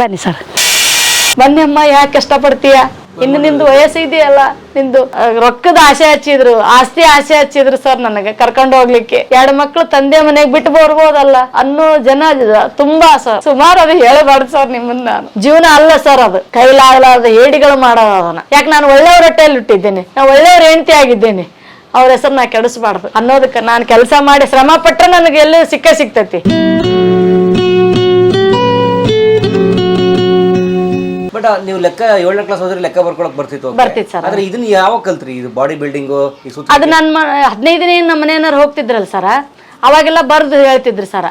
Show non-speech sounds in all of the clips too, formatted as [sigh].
ಬನ್ನಿ ಸರ್. ಬನ್ನಿ ಅಮ್ಮ, ಯಾಕೆ ಕಷ್ಟಪಡ್ತೀಯ? ಇನ್ನು ನಿಮ್ದು ವಯಸ್ಸು ಇದೆಯಲ್ಲ ನಿಂದು ರೊಕ್ಕದ ಆಸೆ ಹಚ್ಚಿದ್ರು, ಆಸ್ತಿ ಆಸೆ ಹಚ್ಚಿದ್ರು ಸರ್ ನನಗೆ, ಕರ್ಕೊಂಡು ಹೋಗ್ಲಿಕ್ಕೆ. ಎರಡು ಮಕ್ಳು ತಂದೆ ಮನೆಗೆ ಬಿಟ್ಟು ಬರ್ಬೋದಲ್ಲ ಅನ್ನೋ ಜನ ತುಂಬಾ ಸರ್. ಸುಮಾರು ಅದು ಹೇಳಬಾರ್ದು ಸರ್ ನಿಮ್ಮನ್ನ ನಾನು. ಜೀವನ ಅಲ್ಲ ಸರ್ ಅದು. ಕೈಲಾಗಲಾರದ ಹೇಡಿಗಳು ಮಾಡೋದು ಅದನ್ನ. ಯಾಕೆ ನಾನು ಒಳ್ಳೆಯವ್ರ ಹೊಟ್ಟೆಯಲ್ಲಿ ಇಟ್ಟಿದ್ದೇನೆ ನಾನು ಒಳ್ಳೆಯವ್ರ ಹೆಂಡತಿ ಆಗಿದ್ದೇನೆ. ಅವ್ರ ಹೆಸರು ನಾ ಕೆಡಿಸ್ಬಾರ್ದು ಅನ್ನೋದಕ್ಕೆ ನಾನು ಕೆಲಸ ಮಾಡಿ ಶ್ರಮ ಪಟ್ಟರೆ ನನಗೆ ಎಲ್ಲೂ ಸಿಕ್ಕ ಸಿಗ್ತೈತಿ. ಬಟ್ ನೀವು ಲೆಕ್ಕ ಏಳನೇ ಕ್ಲಾಸ್ ಹೋದ್ರೆ ಲೆಕ್ಕ ಬರ್ಕೊಳಕ್ ಬರ್ತಿತ್ತು. ಬರ್ತಿತ್ತು ಸರ್. ಆದ್ರೆ ಇದನ್ನ ಯಾವ ಕಲ್ತ್ರಿ? ಇದು ಬಾಡಿ ಬಿಲ್ಡಿಂಗ್ ಅದು ನನ್ನ ಹದಿನೈದನೇ ದಿನ ನಮ್ಮ ಮನೆಯವ್ರು ಹೋಗ್ತಿದ್ರಲ್ಲ ಸರ ಅವಾಗೆಲ್ಲ ಬರ್ದು ಹೇಳ್ತಿದ್ರು ಸರ.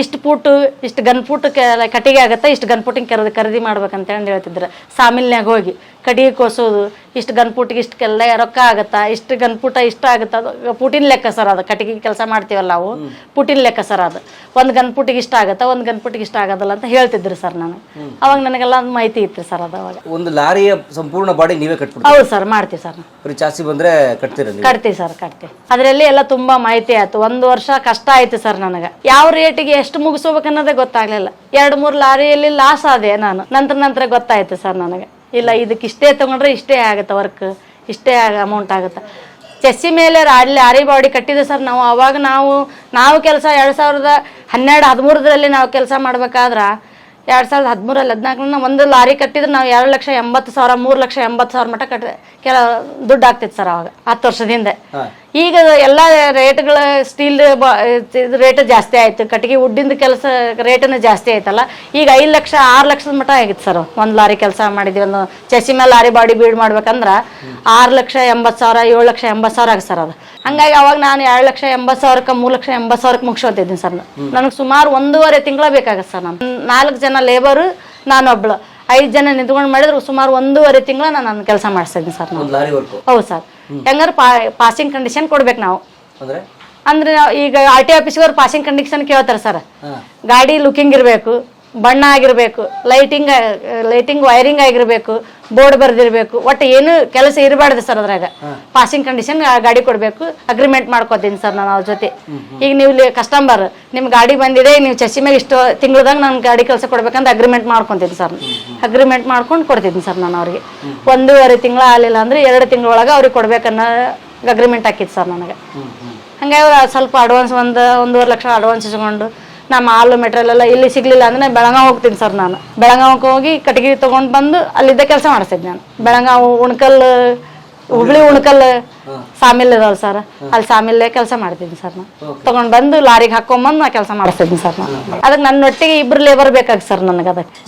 ಇಷ್ಟು ಪುಟ್ಟು ಇಷ್ಟು ಗನ್ ಪುಟ್ಟು ಕಟ್ಟಿಗೆ ಆಗುತ್ತೆ ಇಷ್ಟು ಗನ್ ಪುಟ್ಟಿಗೆ ಕರೆದು ಖರೀದಿ ಮಾಡ್ಬೇಕಂತ ಹೇಳಿ ಹೇಳ್ತಿದ್ರು. ಸಾಮಿಲ್ನ್ಯಾಗ ಹೋಗಿ. ಕಟ್ಟಿಗೆ ಕೋಸೋದು ಇಷ್ಟು ಗನ್ಪುಟಿಗೆ ಇಷ್ಟಕ್ಕೆಲ್ಲ ರೊಕ್ಕ ಆಗುತ್ತಾ ಇಷ್ಟು ಗನ್ಪುಟ ಇಷ್ಟ ಆಗುತ್ತೆ ಅದು ಪುಟಿನ ಲೆಕ್ಕ ಸರ್ ಅದು ಕಟ್ಟಿಗೆ ಕೆಲಸ ಮಾಡ್ತೀವಲ್ಲ ನಾವು ಪುಟಿನ ಲೆಕ್ಕ ಸರ್ ಅದು. ಒಂದು ಗನ್ಪುಟಿಗೆ ಇಷ್ಟ ಆಗುತ್ತೆ ಒಂದು ಗನ್ಪುಟಿಗೆ ಇಷ್ಟ ಆಗೋದಲ್ಲ ಅಂತ ಹೇಳ್ತಿದ್ರು ಸರ್ ನಾನು. ಅವಾಗ ನನಗೆಲ್ಲ ಒಂದು ಮಾಹಿತಿ ಇತ್ತು ಸರ್ ಅದು ಅವಾಗ. ಒಂದು ಲಾರಿಯ ಸಂಪೂರ್ಣ ಬಾಡಿ ನೀವೇ ಕಟ್ಬಿಟ್ಟು ಹೌದು ಸರ್ ಮಾಡ್ತೀವಿ ಸರ್. ಜಾಸ್ತಿ ಚಾಸಿ ಬಂದ್ರೆ ಕಟ್ತೀರ ನೀವು? ಕಟ್ತೀವಿ ಸರ್ ಕಟ್ತೀವಿ. ಅದರಲ್ಲಿ ಎಲ್ಲ ತುಂಬಾ ಮಾಹಿತಿ ಆಯ್ತು. ಒಂದು ವರ್ಷ ಕಷ್ಟ ಆಯ್ತು ಸರ್ ನನಗೆ. ಯಾವ ರೇಟಿಗೆ ಎಷ್ಟು ಮುಗಿಸ್ಬೇಕನ್ನೋದೇ ಗೊತ್ತಾಗ್ಲಿಲ್ಲ. ಎರಡು ಮೂರು ಲಾರಿಯಲ್ಲಿ ಲಾಸ್ ಆದೆ ನಾನು. ನಂತರ ನಂತರ ಗೊತ್ತಾಯ್ತು ಸರ್ ನನಗೆ. ಇಲ್ಲ ಇದಕ್ಕೆ ಇಷ್ಟೇ ತಗೊಂಡ್ರೆ ಇಷ್ಟೇ ಆಗುತ್ತೆ ವರ್ಕ್ ಇಷ್ಟೇ ಆಗ ಅಮೌಂಟ್ ಆಗುತ್ತೆ. ಚೆಸ್ಸಿ ಮೇಲೆ ರಾ- ಆರಿ ಬಾಡಿ ಕಟ್ಟಿದೆ ಸರ್. ನಾವು ಅವಾಗ ನಾವು ನಾವು ಕೆಲಸ ಎರಡು ಸಾವಿರದ ಹನ್ನೆರಡು, ಹದಿಮೂರರಲ್ಲಿ ನಾವು ಕೆಲಸ ಮಾಡ್ಬೇಕಾದ್ರೆ ಎರಡು ಸಾವಿರದ ಹದಿಮೂರಲ್ಲಿ ಹದಿನಾಲ್ಕನ ಒಂದು ಲಾರಿ ಕಟ್ಟಿದ್ರೆ ನಾವು ಎರಡು ಲಕ್ಷ ಎಂಬತ್ತು ಸಾವಿರ, ಮೂರು ಲಕ್ಷ ಎಂಬತ್ತು ಸಾವಿರ ಮಟ್ಟ ಕಟ್ಟ ಕೆಲ ದುಡ್ಡು ಆಗ್ತಿತ್ತು ಸರ್ ಅವಾಗ, ಹತ್ತು ವರ್ಷದ ಹಿಂದೆ. ಈಗ ಎಲ್ಲ ರೇಟ್ಗಳ ಸ್ಟೀಲ್ ರೇಟ್ ಜಾಸ್ತಿ ಆಯಿತು. ಕಟ್ಟಿಗೆ ಉಡ್ಡಿಂದ ಕೆಲಸ ರೇಟನ್ನು ಜಾಸ್ತಿ ಆಯ್ತಲ್ಲ. ಈಗ ಐದು ಲಕ್ಷ ಆರು ಲಕ್ಷದ ಮಟ್ಟ ಆಗಿತ್ತು ಸರ್ ಒಂದು ಲಾರಿ ಕೆಲಸ ಮಾಡಿದ್ವಿ ಒಂದು ಚಸಿ ಮೇಲೆ ಲಾರಿ ಬಾಡಿ ಬೀಡ್ ಮಾಡ್ಬೇಕಂದ್ರೆ ಆರು ಲಕ್ಷ ಎಂಬತ್ತು ಸಾವಿರ ಏಳು ಲಕ್ಷ ಎಂಬತ್ತು ಸಾವಿರ ಆಗುತ್ತೆ ಸರ್ ಅದು. ಹಂಗಾಗಿ ಅವಾಗ ನಾನು ಎರಡು ಲಕ್ಷ ಎಂಬತ್ತು ಸಾವಿರಕ್ಕೆ ಮೂರು ಲಕ್ಷ ಎಂಬತ್ತು ಸಾವಿರಕ್ಕೆ ಮುಗಿಸೋತಿದ್ದೀನಿ ಸರ್ ನನಗೆ ಸುಮಾರು ಒಂದೂವರೆ ತಿಂಗಳ ಬೇಕಾಗತ್ತೆ ಸರ್ ನಾನು ನಾಲ್ಕು ಜನ ಲೇಬರು ನಾನೊಬ್ಳು ಐದು ಜನ ನಿಂತ್ಕೊಂಡು ಮಾಡಿದ್ರು ಸುಮಾರು ಒಂದೂವರೆ ತಿಂಗಳ ನಾನು ನನ್ನ ಕೆಲಸ ಮಾಡಿಸ್ತಿದ್ದೀನಿ ಸರ್ ನಾನು ಹೌದು ಸರ್ ಹೆಂಗಾರು ಪಾಸಿಂಗ್ ಕಂಡೀಷನ್ ಕೊಡ್ಬೇಕು ನಾವು. ಅಂದ್ರೆ? ಈಗ ಆರ್ ಟಿ ಆಫೀಸ್ಗವ್ರು ಪಾಸಿಂಗ್ ಕಂಡೀಷನ್ ಕೇಳ್ತಾರೆ ಸರ್. ಗಾಡಿ ಲುಕಿಂಗ್ ಇರಬೇಕು ಬಣ್ಣ ಆಗಿರ್ಬೇಕು ಲೈಟಿಂಗ್ ಲೈಟಿಂಗ್ ವೈರಿಂಗ್ ಆಗಿರ್ಬೇಕು ಬೋರ್ಡ್ ಬರ್ದಿರ್ಬೇಕು. ಒಟ್ಟು ಏನು ಕೆಲಸ ಇರಬಾರ್ದು ಸರ್ ಅದ್ರಾಗ. ಪಾಸಿಂಗ್ ಕಂಡೀಷನ್ ಗಾಡಿ ಕೊಡಬೇಕು. ಅಗ್ರಿಮೆಂಟ್ ಮಾಡ್ಕೋತೀನಿ ಸರ್ ನಾನು ಅವ್ರ ಜೊತೆ. ಈಗ ನೀವು ಕಸ್ಟಮರ್ ನಿಮ್ಮ ಗಾಡಿ ಬಂದಿದೆ ನೀವು ಚಸಿ ಮೇಲೆ ಇಷ್ಟು ತಿಂಗಳದಾಗ ನಾನು ಗಾಡಿ ಕೆಲಸ ಕೊಡ್ಬೇಕಂತ ಅಗ್ರಿಮೆಂಟ್ ಮಾಡ್ಕೊತೀನಿ ಸರ್. ಅಗ್ರಿಮೆಂಟ್ ಮಾಡ್ಕೊಂಡು ಕೊಡ್ತೀನಿ ಸರ್ ನಾನು ಅವ್ರಿಗೆ. ಒಂದೂವರೆ ತಿಂಗಳ ಆಗಲಿಲ್ಲ ಅಂದ್ರೆ ಎರಡು ತಿಂಗಳೊಳಗೆ ಅವ್ರಿಗೆ ಕೊಡ್ಬೇಕನ್ನೋ ಅಗ್ರಿಮೆಂಟ್ ಹಾಕಿತ್ತು ಸರ್ ನನಗೆ. ಹಂಗಾಗಿ ಸ್ವಲ್ಪ ಅಡ್ವಾನ್ಸ್ ಒಂದು ಒಂದೂವರೆ ಲಕ್ಷ ಅಡ್ವಾನ್ಸ್ ಇಸ್ಕೊಂಡು ನಮ್ಮ ಹಾಲು ಮೆಟೀರಿಯಲ್ ಎಲ್ಲ ಇಲ್ಲಿ ಸಿಗ್ಲಿಲ್ಲ ಅಂದ್ರೆ ಬೆಳಗಾವ್ ಹೋಗ್ತೀನಿ ಸರ್ ನಾನು. ಬೆಳಗಾವಕ್ಕೆ ಹೋಗಿ ಕಟ್ಟಿಗೆ ತಗೊಂಡ್ ಬಂದು ಅಲ್ಲಿದ್ದ ಕೆಲಸ ಮಾಡಿಸ್ತಿದ್ದೆ ನಾನು. ಬೆಳಗಾವ್ ಉಣಕಲ್ ಹುಬ್ಳಿ ಉಣಕಲ್ ಸಾಮಿಲ್ ಇದಾವಲ್ಲ ಸರ್. ಅಲ್ಲಿ ಸಾಮಿಲ್ ಕೆಲಸ ಮಾಡ್ತೀನಿ ಸರ್ ನಾನು. ತಗೊಂಡ್ ಬಂದು ಲಾರಿಗೆ ಹಾಕೊಂಬಂದು ನಾ ಕೆಲಸ ಮಾಡಿಸ್ತಿದ್ದೀನಿ ಸರ್ ನಾನು. ಅದಕ್ಕೆ ನನ್ನ ಒಟ್ಟಿಗೆ ಇಬ್ರು ಲೇಬರ್ ಬೇಕಾಗಿ ಸರ್ ನನಗೆ ಅದಕ್ಕೆ.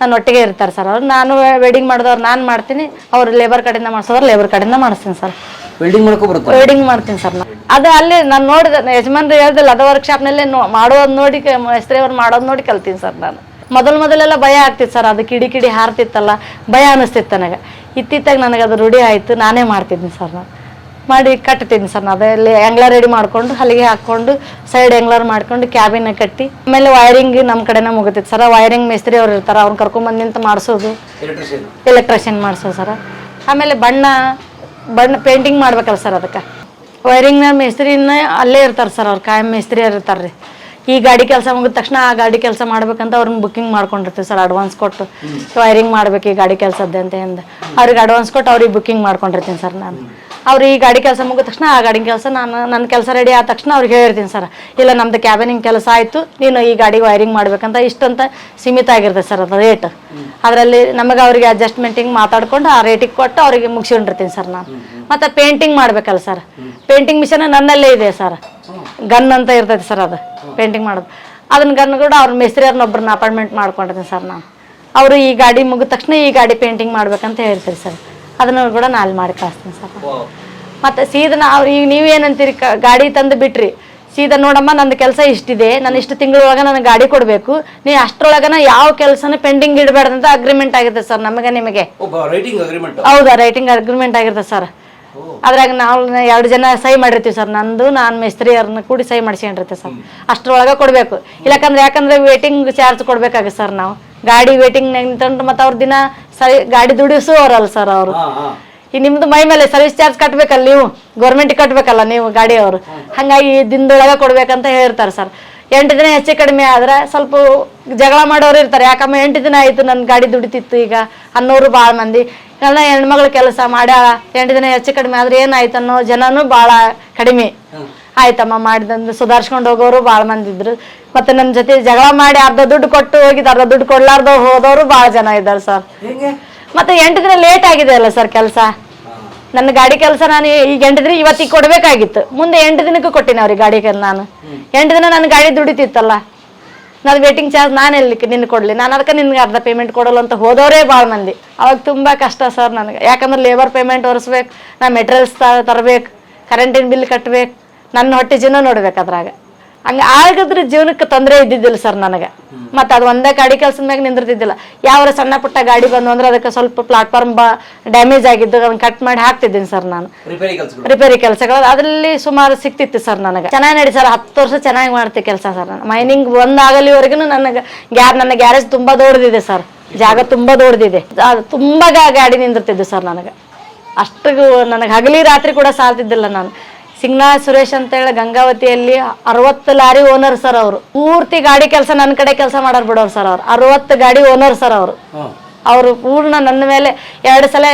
ನನ್ನ ಒಟ್ಟಿಗೆ ಇರ್ತಾರೆ ಸರ್ ಅವ್ರು. ನಾನು ವೆಡ್ಡಿಂಗ್ ಮಾಡಿದವ್ರು ನಾನು ಮಾಡ್ತೀನಿ. ಅವ್ರು ಲೇಬರ್ ಕಡೆಯಿಂದ ಮಾಡಿಸೋರು ಲೇಬರ್ ಕಡೆಯಿಂದ ಮಾಡಿಸ್ತೀನಿ ಸರ್. ಬಿಲ್ಡಿಂಗ್ ಮಾಡ್ಕೊ ಬರುತ್ತೆ? ವೆಲ್ಡಿಂಗ್ ಮಾಡ್ತೀನಿ ಸರ್ ನಾನು. ಅದು ಅಲ್ಲಿ ನಾನು ನೋಡಿದೆ ಯಜಮಾನ್ರು ಹೇಳ್ದಿಲ್ಲ ಅದ ವರ್ಕ್ಶಾಪ್ನಲ್ಲೇ ನೋ ಮಾಡೋದು ನೋಡಿ ಅವ್ರು ಮಾಡೋದು ನೋಡಿ ಕಲ್ತೀನಿ ಸರ್ ನಾನು. ಮೊದಲು ಮೊದಲೆಲ್ಲ ಭಯ ಆಗ್ತಿತ್ತು ಸರ್ ಅದು ಕಿಡಿ ಕಿಡಿ ಹಾರ್ತಿತ್ತಲ್ಲ ಭಯ ಅನಿಸ್ತಿತ್ತು ನನಗೆ. ಇತ್ತಿತ್ತಾಗ ನನಗೆ ಅದು ರೂಢಿ ಆಯಿತು ನಾನೇ ಮಾಡ್ತಿದ್ದೀನಿ ಸರ್ ನಾನು. ಮಾಡಿ ಕಟ್ತೀನಿ ಸರ್ ನಾನು ಅದರಲ್ಲಿ ಎಂಗ್ಲರ್ ರೆಡಿ ಮಾಡ್ಕೊಂಡು ಹಲಿಗೆ ಹಾಕ್ಕೊಂಡು ಸೈಡ್ ಎಂಗ್ಲರ್ ಮಾಡ್ಕೊಂಡು ಕ್ಯಾಬಿನ ಕಟ್ಟಿ ಆಮೇಲೆ ವೈರಿಂಗ್ ನಮ್ಮ ಕಡೆನೇ ಮುಗಿತೈತೆ ಸರ್. ವೈರಿಂಗ್ ಮೇಸ್ತ್ರಿ ಅವ್ರು ಇರ್ತಾರೆ ಅವ್ರನ್ನ ಕರ್ಕೊಂಬಂದು ನಿಂತು ಮಾಡಿಸೋದು. ಎಲೆಕ್ಟ್ರಿಷಿಯನ್ ಮಾಡಿಸೋದು ಸರ. ಆಮೇಲೆ ಬಣ್ಣ ಬಣ್ಣ ಪೇಂಟಿಂಗ್ ಮಾಡ್ಬೇಕಲ್ಲ ಸರ್ ಅದಕ್ಕೆ. ವೈರಿಂಗ್ನ ಮೇಸ್ತ್ರಿನ ಅಲ್ಲೇ ಇರ್ತಾರೆ ಸರ್ ಅವ್ರು ಕಾಯಂ ಮೇಸ್ತ್ರಿ ಇರ್ತಾರೆ ರೀ. ಈ ಗಾಡಿ ಕೆಲಸ ಮುಗಿದ ತಕ್ಷಣ ಆ ಗಾಡಿ ಕೆಲಸ ಮಾಡ್ಬೇಕಂತ ಅವ್ರನ್ನ ಬುಕ್ಕಿಂಗ್ ಮಾಡ್ಕೊಂಡಿರ್ತೀವಿ ಸರ್ ಅಡ್ವಾನ್ಸ್ ಕೊಟ್ಟು. ವೈರಿಂಗ್ ಮಾಡ್ಬೇಕು ಈ ಗಾಡಿ ಕೆಲಸದ್ದೆ ಅಂತ ಅವ್ರಿಗೆ ಅಡ್ವಾನ್ಸ್ ಕೊಟ್ಟು ಅವ್ರಿಗೆ ಬುಕ್ಕಿಂಗ್ ಮಾಡ್ಕೊಂಡಿರ್ತೀನಿ ಸರ್ ನಾನು. ಅವ್ರು ಈ ಗಾಡಿ ಕೆಲಸ ಮುಗಿದ ತಕ್ಷಣ ಆ ಗಾಡಿ ಕೆಲಸ ನಾನು ನನ್ನ ಕೆಲಸ ರೆಡಿ ಆದ ತಕ್ಷಣ ಅವ್ರಿಗೆ ಹೇಳಿರ್ತೀನಿ ಸರ್. ಇಲ್ಲ, ನಮ್ದು ಕ್ಯಾಬಿನಿಂಗ್ ಕೆಲಸ ಆಯಿತು. ನೀನು ಈ ಗಾಡಿ ವೈರಿಂಗ್ ಮಾಡ್ಬೇಕಂತ ಇಷ್ಟಂತ ಸೀಮಿತ ಆಗಿರ್ತದೆ ಸರ್ ಅದು ರೇಟ್ ಅದರಲ್ಲಿ ನಮಗೆ ಅವರಿಗೆ ಅಡ್ಜಸ್ಟ್ಮೆಂಟಿಂಗ್ ಮಾತಾಡ್ಕೊಂಡು ಆ ರೇಟಿಗೆ ಕೊಟ್ಟು ಅವರಿಗೆ ಮುಗಿಸ್ಕೊಂಡಿರ್ತೀನಿ ಸರ್ ನಾನು. ಮತ್ತು ಪೇಂಟಿಂಗ್ ಮಾಡಬೇಕಲ್ಲ ಸರ್. ಪೇಂಟಿಂಗ್ ಮಿಷನ್ ನನ್ನಲ್ಲೇ ಇದೆ ಸರ್. ಗನ್ ಅಂತ ಇರ್ತೈತೆ ಸರ್ ಅದು. ಪೇಂಟಿಂಗ್ ಮಾಡೋದು. ಅದನ್ನ ಗನ್ ಕೂಡ ಅವ್ರ ಮೇಸ್ತ್ರಿಯವ್ರನ್ನ ಒಬ್ಬರನ್ನ ಅಪಾಯಿಂಟ್ಮೆಂಟ್ ಮಾಡ್ಕೊಂಡಿದ್ದೀನಿ ಸರ್ ನಾನು. ಅವರು ಈ ಗಾಡಿ ಮುಗಿದ ತಕ್ಷಣ ಈ ಗಾಡಿ ಪೇಂಟಿಂಗ್ ಮಾಡ್ಬೇಕಂತ ಹೇಳ್ತೀರಿ ಸರ್. ಅದನ್ನು ಕೂಡ ನಾನು ಅಲ್ಲಿ ಮಾಡಿ ಕಳಿಸ್ತೀನಿ ಸರ್. ಮತ್ತೆ ಸೀದಾ ಅವ್ರು ಈಗ ನೀವೇನಂತೀರಿ ಕ- ಗಾಡಿ ತಂದು ಬಿಟ್ರಿ. ಸೀದಾ ನೋಡಮ್ಮ ನನ್ನ ಕೆಲಸ ಇಷ್ಟಿದೆ. ನಾನು ಇಷ್ಟು ತಿಂಗಳೊಳಗೆ ನನಗೆ ಗಾಡಿ ಕೊಡಬೇಕು. ನೀವು ಅಷ್ಟರೊಳಗನ ಯಾವ ಕೆಲಸನ ಪೆಂಡಿಂಗ್ ಇಡಬೇಡ್ದಂತ ಅಗ್ರಿಮೆಂಟ್ ಆಗಿದೆ ಸರ್ ನಮಗೆ ನಿಮಗೆ. ಹೌದಾ ರೈಟಿಂಗ್ ಅಗ್ರಿಮೆಂಟ್ ಆಗಿರ್ತದೆ ಸರ್. ಅದ್ರಾಗ ನಾವು ಎರಡು ಜನ ಸಹಿ ಮಾಡಿರ್ತೀವಿ ಸರ್. ನಂದು ನಾನು ಮಿಸ್ತ್ರಿಯವ್ರನ್ನ ಕೂಡಿ ಸಹಿ ಮಾಡಿಸ್ಕೊಂಡಿರ್ತೀವಿ ಸರ್. ಅಷ್ಟರೊಳಗೆ ಕೊಡಬೇಕು. ಇಲ್ಲಕಂದ್ರೆ ಯಾಕಂದ್ರೆ ವೇಟಿಂಗ್ ಚಾರ್ಜ್ ಕೊಡ್ಬೇಕಾಗುತ್ತೆ ಸರ್ ನಾವು. ಗಾಡಿ ವೇಟಿಂಗ್ ನಿಂತ್ಕೊಂಡು ಮತ್ತು ಅವ್ರ ದಿನ ಸರಿ ಗಾಡಿ ದುಡಿಸುವವರಲ್ಲ ಸರ್ ಅವರು. ಈ ನಿಮ್ದು ಮೈ ಮೇಲೆ ಸರ್ವಿಸ್ ಚಾರ್ಜ್ ಕಟ್ಬೇಕಲ್ಲ ನೀವು? ಗೌರ್ಮೆಂಟ್ ಕಟ್ಬೇಕಲ್ಲ ನೀವು ಗಾಡಿಯವರು? ಹಂಗಾಗಿ ದಿನದೊಳಗೆ ಕೊಡ್ಬೇಕಂತ ಹೇಳ್ತಾರೆ ಸರ್ ಎಂಟು ದಿನ ಹೆಚ್ಚು ಕಡಿಮೆ ಆದ್ರೆ ಸ್ವಲ್ಪ ಜಗಳ ಮಾಡೋರು ಇರ್ತಾರೆ. ಯಾಕಮ್ಮ ಎಂಟು ದಿನ ಆಯ್ತು ನನ್ನ ಗಾಡಿ ದುಡಿತಿತ್ತು ಈಗ. ಅನ್ನೋರು ಭಾಳ ಮಂದಿ. ಎಲ್ಲ ಹೆಣ್ಮಗಳು ಕೆಲಸ ಮಾಡ್ಯಾಳ. ಎಂಟು ದಿನ ಹೆಚ್ಚು ಕಡಿಮೆ ಆದ್ರೆ ಏನಾಯ್ತು ಅನ್ನೋ ಜನನೂ ಭಾಳ ಕಡಿಮೆ. ಆಯ್ತಮ್ಮ ಮಾಡಿದಂದು ಸುಧಾರ್ಸ್ಕೊಂಡು ಹೋಗೋರು ಭಾಳ ಮಂದಿ ಇದ್ರು. ಮತ್ತೆ ನಮ್ಮ ಜೊತೆ ಜಗಳ ಮಾಡಿ ಅರ್ಧ ದುಡ್ಡು ಕೊಟ್ಟು ಹೋಗಿದ್ದು ಅರ್ಧ ದುಡ್ಡು ಕೊಡ್ಲಾರ್ದ ಹೋದವರು ಭಾಳ ಜನ ಇದ್ದಾರೆ ಸರ್. ಮತ್ತೆ ಎಂಟು ದಿನ ಲೇಟ್ ಆಗಿದೆ ಅಲ್ಲ ಸರ್ ಕೆಲಸ? ನನ್ನ ಗಾಡಿ ಕೆಲಸ ನಾನು ಈಗ ಎಂಟು ದಿನ ಇವತ್ತಿಗೆ ಕೊಡಬೇಕಾಗಿತ್ತು. ಮುಂದೆ ಎಂಟು ದಿನಕ್ಕೂ ಕೊಟ್ಟಿನಿ ಅವ್ರಿಗೆ ಗಾಡಿ ಕೆಲಸ ನಾನು. ಎಂಟು ದಿನ ನನ್ನ ಗಾಡಿ ದುಡಿತಿತ್ತಲ್ಲ. ನಾನು ವೇಟಿಂಗ್ ಚಾರ್ಜ್ ನಾನು ಎಲ್ಲಿ ನಿನ್ನ ಕೊಡಲಿ? ನಾನು ಅದಕ್ಕೆ ನಿನ್ಗೆ ಅರ್ಧ ಪೇಮೆಂಟ್ ಕೊಡಲ್ಲ ಅಂತ ಹೋದವರೇ ಭಾಳ ಮಂದಿ. ಅವಾಗ ತುಂಬ ಕಷ್ಟ ಸರ್ ನನಗೆ. ಯಾಕಂದ್ರೆ ಲೇಬರ್ ಪೇಮೆಂಟ್ ಒರೆಸ್ಬೇಕು ನಾ ಮೆಟೀರಿಯಲ್ಸ್ ತರಬೇಕು ಕರೆಂಟಿನ ಬಿಲ್ ಕಟ್ಬೇಕು. ನನ್ನ ಹೊಟ್ಟೆ ಜೀವನ ನೋಡ್ಬೇಕು ಅದ್ರಾಗ. ಹಂಗೆ ಆಗಿದ್ರೆ ಜೀವನಕ್ಕೆ ತೊಂದರೆ ಇದ್ದಿದ್ದಿಲ್ಲ ಸರ್ ನನಗೆ. ಮತ್ತು ಅದು ಒಂದೇ ಗಾಡಿ ಕೆಲಸದ ಮ್ಯಾಗ ನಿಂದಿರ್ತಿದ್ದಿಲ್ಲ. ಯಾವ ಸಣ್ಣ ಪುಟ್ಟ ಗಾಡಿ ಬಂದು ಅಂದ್ರೆ ಅದಕ್ಕೆ ಸ್ವಲ್ಪ ಪ್ಲಾಟ್ಫಾರ್ಮ್ ಬಾ ಡ್ಯಾಮೇಜ್ ಆಗಿದ್ದು ಅದನ್ನು ಕಟ್ ಮಾಡಿ ಹಾಕ್ತಿದ್ದೀನಿ ಸರ್ ನಾನು. ರಿಪೇರಿ ಕೆಲಸಗಳು. ಅದರಲ್ಲಿ ಸುಮಾರು ಸಿಕ್ತಿತ್ತು ಸರ್ ನನಗೆ. ಚೆನ್ನಾಗಿ ನಡಿ ಸರ್ ಹತ್ತು ವರ್ಷ ಚೆನ್ನಾಗಿ ಮಾಡ್ತೆ ಕೆಲಸ ಸರ್ ನಾನು. ಮೈನಿಂಗ್ ಒಂದಾಗಲಿವರೆಗೂ ನನಗೆ ಗ್ಯಾರ್ ನನ್ನ ಗ್ಯಾರೇಜ್ ತುಂಬ ದೊಡ್ದಿದೆ ಸರ್. ಜಾಗ ತುಂಬ ದೊಡ್ದಿದೆ ಅದು ತುಂಬಾ ಗಾಡಿ ನಿಂದಿರ್ತಿದ್ದು ಸರ್ ನನಗೆ. ಅಷ್ಟು ನನಗೆ ಹಗಲಿ ರಾತ್ರಿ ಕೂಡ ಸಾಲ್ತಿದ್ದಿಲ್ಲ ನಾನು. ಸಿಂಗ್ನಾ ಸುರೇಶ್ ಅಂತ ಹೇಳಿ ಗಂಗಾವತಿಯಲ್ಲಿ ಅರವತ್ತು ಲಾರಿ ಓನರ್ ಸರ್ ಅವರು. ಪೂರ್ತಿ ಗಾಡಿ ಕೆಲಸ ನನ್ನ ಕಡೆ ಕೆಲಸ ಮಾಡೋರು ಬಿಡೋರು ಸರ್ ಅವ್ರು. ಅರವತ್ತು ಗಾಡಿ ಓನರ್ ಸರ್ ಅವರು. ಅವರು ಪೂರ್ಣ ನನ್ನ ಮೇಲೆ ಎರಡು ಸಲ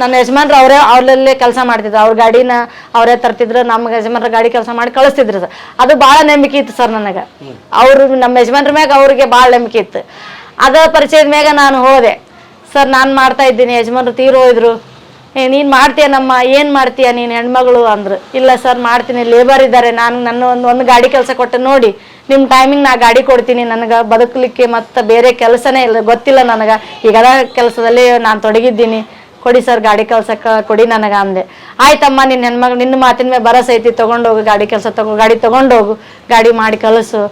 ನನ್ನ ಯಜಮಾನ್ರು ಅವರೇ ಅವ್ರಲ್ಲೇ ಕೆಲಸ ಮಾಡ್ತಿದ್ರು. ಅವ್ರ ಗಾಡಿನ ಅವರೇ ತರ್ತಿದ್ರು ನಮ್ಮ ಯಜಮಾನ್ರ ಗಾಡಿ ಕೆಲಸ ಮಾಡಿ ಕಳಿಸ್ತಿದ್ರು ಸರ್ ಅದು ಭಾಳ ನಂಬಿಕೆ ಇತ್ತು ಸರ್ ನನಗೆ. ಅವರು ನಮ್ಮ ಯಜಮಾನ್ರ ಮ್ಯಾಗ ಅವ್ರಿಗೆ ಭಾಳ ನಂಬಿಕೆ ಇತ್ತು. ಅದ ಪರಿಚಯದ ಮ್ಯಾಗ ನಾನು ಹೋದೆ. ಸರ್ ನಾನು ಮಾಡ್ತಾ ಇದ್ದೀನಿ ಯಜಮಾನ್ರು ತೀರು ಏ ನೀನು ಮಾಡ್ತೀಯನಮ್ಮ ಏನು ಮಾಡ್ತೀಯ ನೀನು ಹೆಣ್ಮಗಳು ಅಂದ್ರು. ಇಲ್ಲ ಸರ್, ಮಾಡ್ತೀನಿ ಲೇಬರ್ ಇದ್ದಾರೆ, ನಾನು ನನ್ನ ಒಂದು ಒಂದು ಗಾಡಿ ಕೆಲಸ ಕೊಟ್ಟು ನೋಡಿ. ನಿಮ್ಮ ಟೈಮಿಂಗ್ ನಾ ಗಾಡಿ ಕೊಡ್ತೀನಿ, ನನಗೆ ಬದುಕಲಿಕ್ಕೆ ಮತ್ತು ಬೇರೆ ಕೆಲಸನೇ ಇಲ್ಲ, ಗೊತ್ತಿಲ್ಲ ನನಗೆ. ಈಗ ಅದ ಕೆಲಸದಲ್ಲಿ ನಾನು ತೊಡಗಿದ್ದೀನಿ. ಕೊಡಿ ಸರ್, ಗಾಡಿ ಕೆಲಸಕ್ಕೆ ಕೊಡಿ ನನಗೆ ಅಂದೆ. ಆಯ್ತಮ್ಮ ನಿನ್ನ ಹೆಣ್ಮಗಳು ನಿನ್ನ ಮಾತಿನ ಮೇಲೆ ಬರಸೈತಿ ತೊಗೊಂಡೋಗು, ಗಾಡಿ ಕೆಲಸ ತಗೋ, ಗಾಡಿ ತೊಗೊಂಡೋಗು, ಗಾಡಿ ಮಾಡಿ ಕಳಿಸು,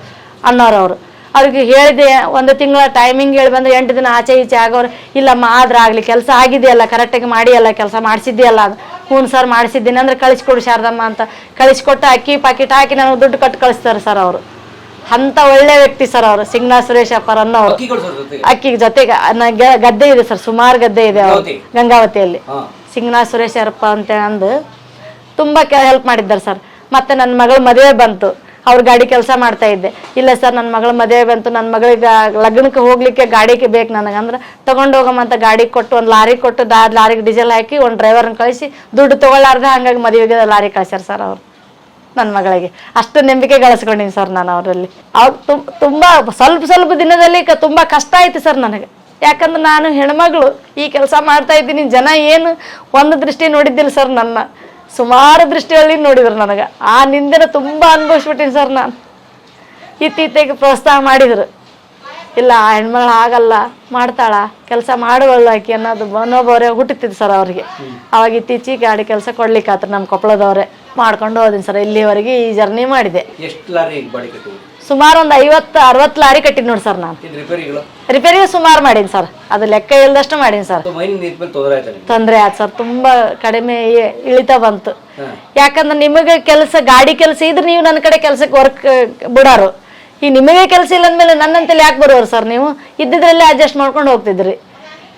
ಅನ್ನೋರು ಅವರು. ಅವ್ರಿಗೆ ಹೇಳಿದೆ ಒಂದು ತಿಂಗಳ ಟೈಮಿಂಗ್ ಹೇಳಿ ಬಂದ್ರೆ ಎಂಟು ದಿನ ಆಚೆ ಈಚೆ ಆಗೋರು ಇಲ್ಲಮ್ಮ ಆದ್ರೆ ಆಗಲಿ ಕೆಲಸ ಆಗಿದೆಯಲ್ಲ ಕರೆಕ್ಟಾಗಿ ಮಾಡಿಯಲ್ಲ ಕೆಲಸ ಮಾಡಿಸಿದ್ಯಲ್ಲ ಅದು. ಹ್ಞೂ ಸರ್ ಮಾಡಿಸಿದ್ದೀನಿ ಅಂದ್ರೆ ಕಳಿಸ್ಕೊಡು ಶಾರದಮ್ಮ ಅಂತ. ಕಳಿಸ್ಕೊಟ್ಟು ಅಕ್ಕಿ ಪಾಕಿಟ್ ಹಾಕಿ ನನಗೆ ದುಡ್ಡು ಕಟ್ಟು ಕಳಿಸ್ತಾರೆ ಸರ್ ಅವರು. ಅಂಥ ಒಳ್ಳೆ ವ್ಯಕ್ತಿ ಸರ್ ಅವರು ಸಿಂಗ್ನಾ ಸುರೇಶ್ ಅಪ್ಪರ್ ಜೊತೆಗೆ? ಅಕ್ಕಿ ಜೊತೆಗೆ ಗದ್ದೆ ಇದೆ ಸರ್ ಸುಮಾರು ಗದ್ದೆ ಇದೆ ಅವರು. ಗಂಗಾವತಿಯಲ್ಲಿ. ಸಿಂಗ್ನಾ ಸುರೇಶ್ ಸುರೇಶರಪ್ಪ ಅಂತ ಅಂದು ತುಂಬ ಹೆಲ್ಪ್ ಮಾಡಿದ್ದಾರೆ ಸರ್. ಮತ್ತೆ ನನ್ನ ಮಗಳ ಮದುವೆ ಬಂತು. ಅವ್ರ ಗಾಡಿ ಕೆಲಸ ಮಾಡ್ತಾ ಇದ್ದೆ. ಇಲ್ಲ ಸರ್ ನನ್ನ ಮಗಳ ಮದುವೆ ಬಂತು ನನ್ನ ಮಗಳಿಗೆ ಲಗ್ನಕ್ಕೆ ಹೋಗ್ಲಿಕ್ಕೆ ಗಾಡಿಗೆ ಬೇಕು ನನಗೆ. ಅಂದ್ರೆ ತಗೊಂಡು ಹೋಗಮ್ಮಂತ ಗಾಡಿ ಕೊಟ್ಟು, ಒಂದು ಲಾರಿ ಕೊಟ್ಟು, ದಾ ಲಾರಿಗೆ ಡೀಸೆಲ್ ಹಾಕಿ, ಒಂದು ಡ್ರೈವರ್ನ ಕಳಿಸಿ, ದುಡ್ಡು ತೊಗೊಳಾರ್ದೆ ಹಂಗಾಗಿ ಮದುವೆಗೆ ಲಾರಿ ಕಳ್ಸ್ಯಾರ ಸರ್ ಅವರು ನನ್ನ ಮಗಳಿಗೆ. ಅಷ್ಟು ನಂಬಿಕೆ ಗಳಿಸ್ಕೊಂಡಿನಿ ಸರ್ ನಾನು ಅವರಲ್ಲಿ. ಅವ್ರು ತುಂಬ ಸ್ವಲ್ಪ ಸ್ವಲ್ಪ ದಿನದಲ್ಲಿ ತುಂಬ ಕಷ್ಟ ಆಯ್ತು ಸರ್ ನನಗೆ. ಯಾಕಂದ್ರೆ ನಾನು ಹೆಣ್ಮಗಳು, ಈ ಕೆಲಸ ಮಾಡ್ತಾ ಇದ್ದೀನಿ, ಜನ ಏನು, ಒಂದು ದೃಷ್ಟಿ ನೋಡಿದ್ದಿಲ್ಲ ಸರ್ ನನ್ನ. ಸುಮಾರು ದೃಷ್ಟಿಯಲ್ಲಿ ನೋಡಿದ್ರು ನನಗೆ. ಆ ನಿಂದೆನ ತುಂಬ ಅನುಭವಿಸ್ಬಿಟ್ಟಿನಿ ಸರ್ ನಾನು. ಇತ್ತೀಚೆಗೆ ಪ್ರೋತ್ಸಾಹ ಮಾಡಿದ್ರು. ಇಲ್ಲ, ಆ ಹೆಣ್ಮಗಳು ಆಗಲ್ಲ ಮಾಡ್ತಾಳ, ಕೆಲಸ ಮಾಡುವಳ್ಳ ಆಕಿ ಅನ್ನೋದು ಮನೋಭಾವ್ರೆ ಹುಟ್ಟುತ್ತಿದ್ದು ಸರ್ ಅವ್ರಿಗೆ. ಅವಾಗ ಇತ್ತೀಚೆಗೆ ಗಾಡಿ ಕೆಲಸ ಕೊಡ್ಲಿಕ್ಕೆ ಆತ್ರ ನಮ್ಮ ಕೊಪ್ಪಳದವ್ರೆ. ಮಾಡ್ಕೊಂಡು ಹೋದಿನಿ ಸರ್, ಇಲ್ಲಿವರೆಗೆ ಈ ಜರ್ನಿ ಮಾಡಿದೆ. ಸುಮಾರು ಒಂದು ಐವತ್ತು ಅರವತ್ತು ಲಾರಿ ಕಟ್ಟಿದ್ ನೋಡಿ ಸರ್ ನಾನು. ರಿಪೇರಿ ಸುಮಾರು ಮಾಡೀನಿ ಸರ್. ಅದು ಲೆಕ್ಕ ಇಲ್ದಷ್ಟು ಮಾಡೀನಿ ಸರ್. ತೊಂದರೆ ಆಯ್ತಾ ಸರ್. ತುಂಬಾ ಕಡಿಮೆ ಇಳಿತಾ ಇಳಿತ ಬಂತು. ಯಾಕಂದ್ರೆ ನಿಮಗೆ ಕೆಲಸ ಗಾಡಿ ಕೆಲಸ ಇದ್ರೆ ನೀವು ನನ್ನ ಕಡೆ ಕೆಲಸಕ್ಕೆ ವರ್ಕ್ ಬಿಡೋರು. ಈ ನಿಮಗೆ ಕೆಲಸ ಇಲ್ಲ ಅಂದ್ಮೇಲೆ ನನ್ನಂತಲ್ಲಿ ಯಾಕೆ ಬರೋರು ಸರ್ ನೀವು? ಇದ್ದಿದ್ರಲ್ಲೇ ಅಡ್ಜಸ್ಟ್ ಮಾಡ್ಕೊಂಡು ಹೋಗ್ತಿದ್ರಿ.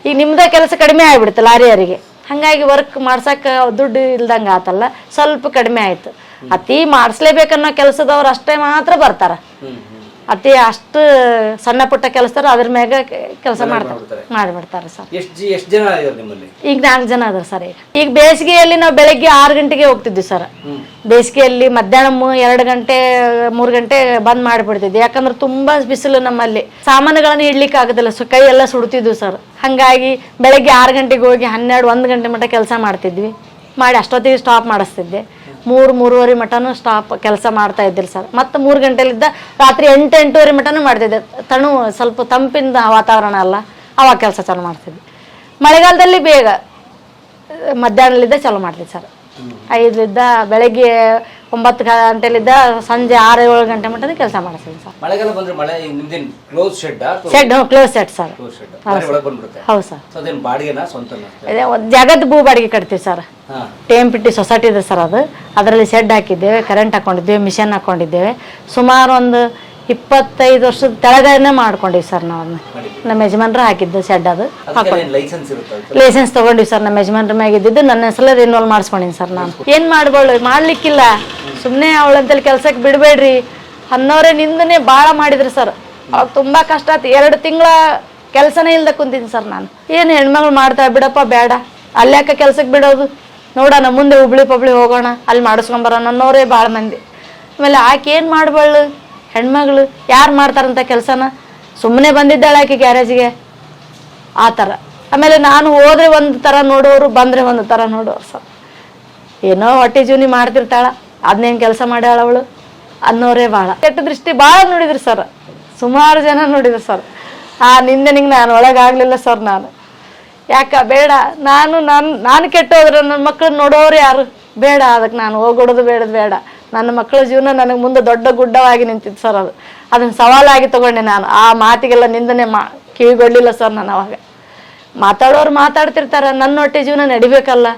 ಈಗ ನಿಮ್ದೇ ಕೆಲಸ ಕಡಿಮೆ ಆಗಿಬಿಡುತ್ತೆ ಲಾರಿಯರಿಗೆ ಹಾಗಾಗಿ ವರ್ಕ್ ಮಾಡ್ಸಕ್ಕೆ ದುಡ್ಡು ಇಲ್ದಂಗೆ ಆತಲ್ಲ. ಸ್ವಲ್ಪ ಕಡಿಮೆ ಆಯ್ತು. ಅತಿ ಮಾಡಿಸ್ಲೇಬೇಕನ್ನೋ ಕೆಲಸದವ್ರು ಅಷ್ಟೇ ಮಾತ್ರ ಬರ್ತಾರೆ. ಅತಿ ಅಷ್ಟು ಸಣ್ಣ ಪುಟ್ಟ ಕೆಲಸದವ್ರು ಅದ್ರ ಮ್ಯಾಗ ಕೆಲಸ ಮಾಡ್ತಾರೆ. ಮಾಡ್ಬಿಡ್ತಾರೆ. ಸರ್. ಈಗ ನಾಲ್ಕು ಜನ ಅದಾರ ಸರ್ ಈಗ. ಈಗ ಬೇಸಿಗೆಯಲ್ಲಿ ನಾವು ಬೆಳಗ್ಗೆ ಆರು ಗಂಟೆಗೆ ಹೋಗ್ತಿದ್ವಿ ಸರ್. ಬೇಸಿಗೆಯಲ್ಲಿ ಮಧ್ಯಾಹ್ನ ಎರಡು ಗಂಟೆ ಮೂರು ಗಂಟೆ ಬಂದ್ ಮಾಡಿಬಿಡ್ತಿದ್ವಿ. ಯಾಕಂದ್ರೆ ತುಂಬಾ ಬಿಸಿಲು ನಮ್ಮಲ್ಲಿ. ಸಾಮಾನುಗಳನ್ನ ಇಡ್ಲಿಕ್ಕೆ ಆಗೋದಿಲ್ಲ ಸೊ ಕೈ ಎಲ್ಲ ಸುಡ್ತಿದ್ವಿ ಸರ್. ಹಾಗಾಗಿ ಬೆಳಗ್ಗೆ ಆರು ಗಂಟೆಗೆ ಹೋಗಿ ಹನ್ನೆರಡು ಒಂದು ಗಂಟೆ ಮಟ್ಟ ಕೆಲಸ ಮಾಡ್ತಿದ್ವಿ. ಮಾಡಿ ಅಷ್ಟೊತ್ತಿಗೆ ಸ್ಟಾಪ್ ಮಾಡಿಸ್ತಿದ್ದೆ. ಮೂರು, ಮೂರುವರೆ ಮಟನೂ ಸ್ಟಾಪ್ ಕೆಲಸ ಮಾಡ್ತಾ ಇದ್ದಿಲ್ಲ ಸರ್. ಮತ್ತು ಮೂರು ಗಂಟೆಲಿದ್ದ ರಾತ್ರಿ ಎಂಟು, ಎಂಟೂವರೆ ಮಟನೂ ಮಾಡ್ತಿದ್ದೆ ತಣು ಸ್ವಲ್ಪ ತಂಪಿಂದ ವಾತಾವರಣ ಅಲ್ಲ, ಅವಾಗ ಕೆಲಸ ಚಾಲು ಮಾಡ್ತಿದ್ವಿ ಮಳೆಗಾಲದಲ್ಲಿ ಬೇಗ ಮಧ್ಯಾಹ್ನಲಿದ್ದ ಚಾಲು ಮಾಡ್ತಿದ್ದೆ ಸರ್. ಐದರಿಂದ ಬೆಳಗ್ಗೆ ಒಂಬತ್ತು ಗಂಟೆಲಿದ್ದ ಸಂಜೆ ಆರು ಏಳು ಗಂಟೆ ಮಟ್ಟದ ಕೆಲಸ ಮಾಡಿಸ್ತೀನಿ ಸರ್. ಮಳೆಗಾಲ ಬಂದ್ರೆ ಮಳೆ ನಿಮ್ದೇನು close shed shed close set sir close shed ಮಳೆ ಒಳಗೆ ಬಂದ್ಬಿಡುತ್ತೆ. ಹೌದು ಸರ್ ಸೊ ಅದೇನು ಬಾಡಿಗೆನಾ ಒಂದು ಜಾಗದ ಭೂ ಬಾಡಿಗೆ ಕಟ್ತೀವಿ sir time T M P T society ಇದೆ ಸರ್ ಅದು. ಅದರಲ್ಲಿ ಶೆಡ್ ಹಾಕಿದ್ದೇವೆ ಕರೆಂಟ್ ಹಾಕೊಂಡಿದ್ದೇವೆ ಮಿಷನ್ ಹಾಕೊಂಡಿದ್ದೇವೆ. ಸುಮಾರು ಒಂದು ಇಪ್ಪತ್ತೈದು ವರ್ಷದ ಕೆಳಗನೆ ಮಾಡ್ಕೊಂಡಿವಿ ಸರ್ ನಾವು ನಮ್ಮ ಯಜಮಾನ್ರ ಹಾಕಿದ್ದು ಶೆಡ್ ಅದು. ಲೈಸೆನ್ಸ್ ತಗೊಂಡಿವಿ ಸರ್ ನಮ್ಮ ಯಜಮಾನ್ರ ಮ್ಯಾಗ ಇದ್ದಿದ್ದು. ನನ್ನ ಹೆಸರಲ್ಲೇ ರಿನ್ವಾಲ್ ಮಾಡಿಸ್ಕೊಂಡಿನಿ ಸರ್ ನಾನು. ಏನು ಮಾಡ್ಬೋಳು ಮಾಡ್ಲಿಕ್ಕಿಲ್ಲ. ಸುಮ್ಮನೆ ಅವಳಂತಲ್ಲಿ ಕೆಲ್ಸಕ್ಕೆ ಬಿಡಬೇಡ್ರಿ. ಅನ್ನೋರೇ ನಿಂದನೆ ಭಾಳ ಮಾಡಿದ್ರು ಸರ್. ಅವಾಗ ತುಂಬ ಕಷ್ಟ ಆಯ್ತು ಎರಡು ತಿಂಗಳ ಕೆಲಸನೇ ಇಲ್ದ ಕುಂತೀನಿ ಸರ್ ನಾನು. ಏನು ಹೆಣ್ಮಗಳು ಮಾಡ್ತಾ ಬಿಡಪ್ಪ ಬೇಡ. ಅಲ್ಯಾಕ ಕೆಲ್ಸಕ್ಕೆ ಬಿಡೋದು? ನೋಡೋಣ ಮುಂದೆ ಹುಬ್ಳಿ ಪಬ್ಳಿ ಹೋಗೋಣ. ಅಲ್ಲಿ ಮಾಡಿಸ್ಕೊಂಬರೋಣ ಅನ್ನೋರೇ ಭಾಳ ಮಂದಿ. ಆಮೇಲೆ ಆಕೆ ಏನು ಮಾಡ್ಬಳ್ಳು ಹೆಣ್ಮಗಳು ಯಾರು ಮಾಡ್ತಾರಂತ ಕೆಲಸನ? ಸುಮ್ಮನೆ ಬಂದಿದ್ದಾಳೆ ಆಕೆ ಗ್ಯಾರೇಜ್ಗೆ. ಆ ಥರ. ಆಮೇಲೆ ನಾನು ಹೋದ್ರೆ ಒಂದು ಥರ ನೋಡೋರು, ಬಂದರೆ ಒಂದು ಥರ ನೋಡೋರು ಸರ್. ಏನೋ ಹೊಟ್ಟೆ ಜೀವನಿ ಮಾಡ್ತಿರ್ತಾಳ. ಅದನ್ನೇನು ಕೆಲಸ ಮಾಡ್ಯಾಳ ಅವಳು? ಅನ್ನೋರೇ ಭಾಳ ಕೆಟ್ಟ ದೃಷ್ಟಿ ಭಾಳ ನೋಡಿದ್ರು ಸರ್. ಸುಮಾರು ಜನ ನೋಡಿದ್ರು ಸರ್. ಆ ನಿಂದನಿಗೆ ನಾನು ಒಳಗಾಗಲಿಲ್ಲ ಸರ್ ನಾನು. ಯಾಕ ಬೇಡ, ನಾನು ನಾನು ನಾನು ಕೆಟ್ಟೋದ್ರೆ ನನ್ನ ಮಕ್ಕಳು ನೋಡೋರು ಯಾರು? ಬೇಡ ಅದಕ್ಕೆ ನಾನು ಹೋಗೊಡೋದು ಬೇಡದು ಬೇಡ. ನನ್ನ ಮಕ್ಕಳ ಜೀವನ ನನಗೆ ಮುಂದೆ ದೊಡ್ಡ ಗುಡ್ಡವಾಗಿ ನಿಂತಿತ್ತು ಸರ್ ಅದು. ಅದನ್ನು ಸವಾಲಾಗಿ ತಗೊಂಡೆ ನಾನು. ಆ ಮಾತಿಗೆಲ್ಲ ನಿಂದನೆ ಮಾ ಕಿವಿಗೊಳ್ಳಿಲ್ಲ ಸರ್ ನಾನು ಅವಾಗ. ಮಾತಾಡೋರು ಮಾತಾಡ್ತಿರ್ತಾರೆ. ನನ್ನ ಹೊಟ್ಟೆ ಜೀವನ ನಡಿಬೇಕಲ್ಲ.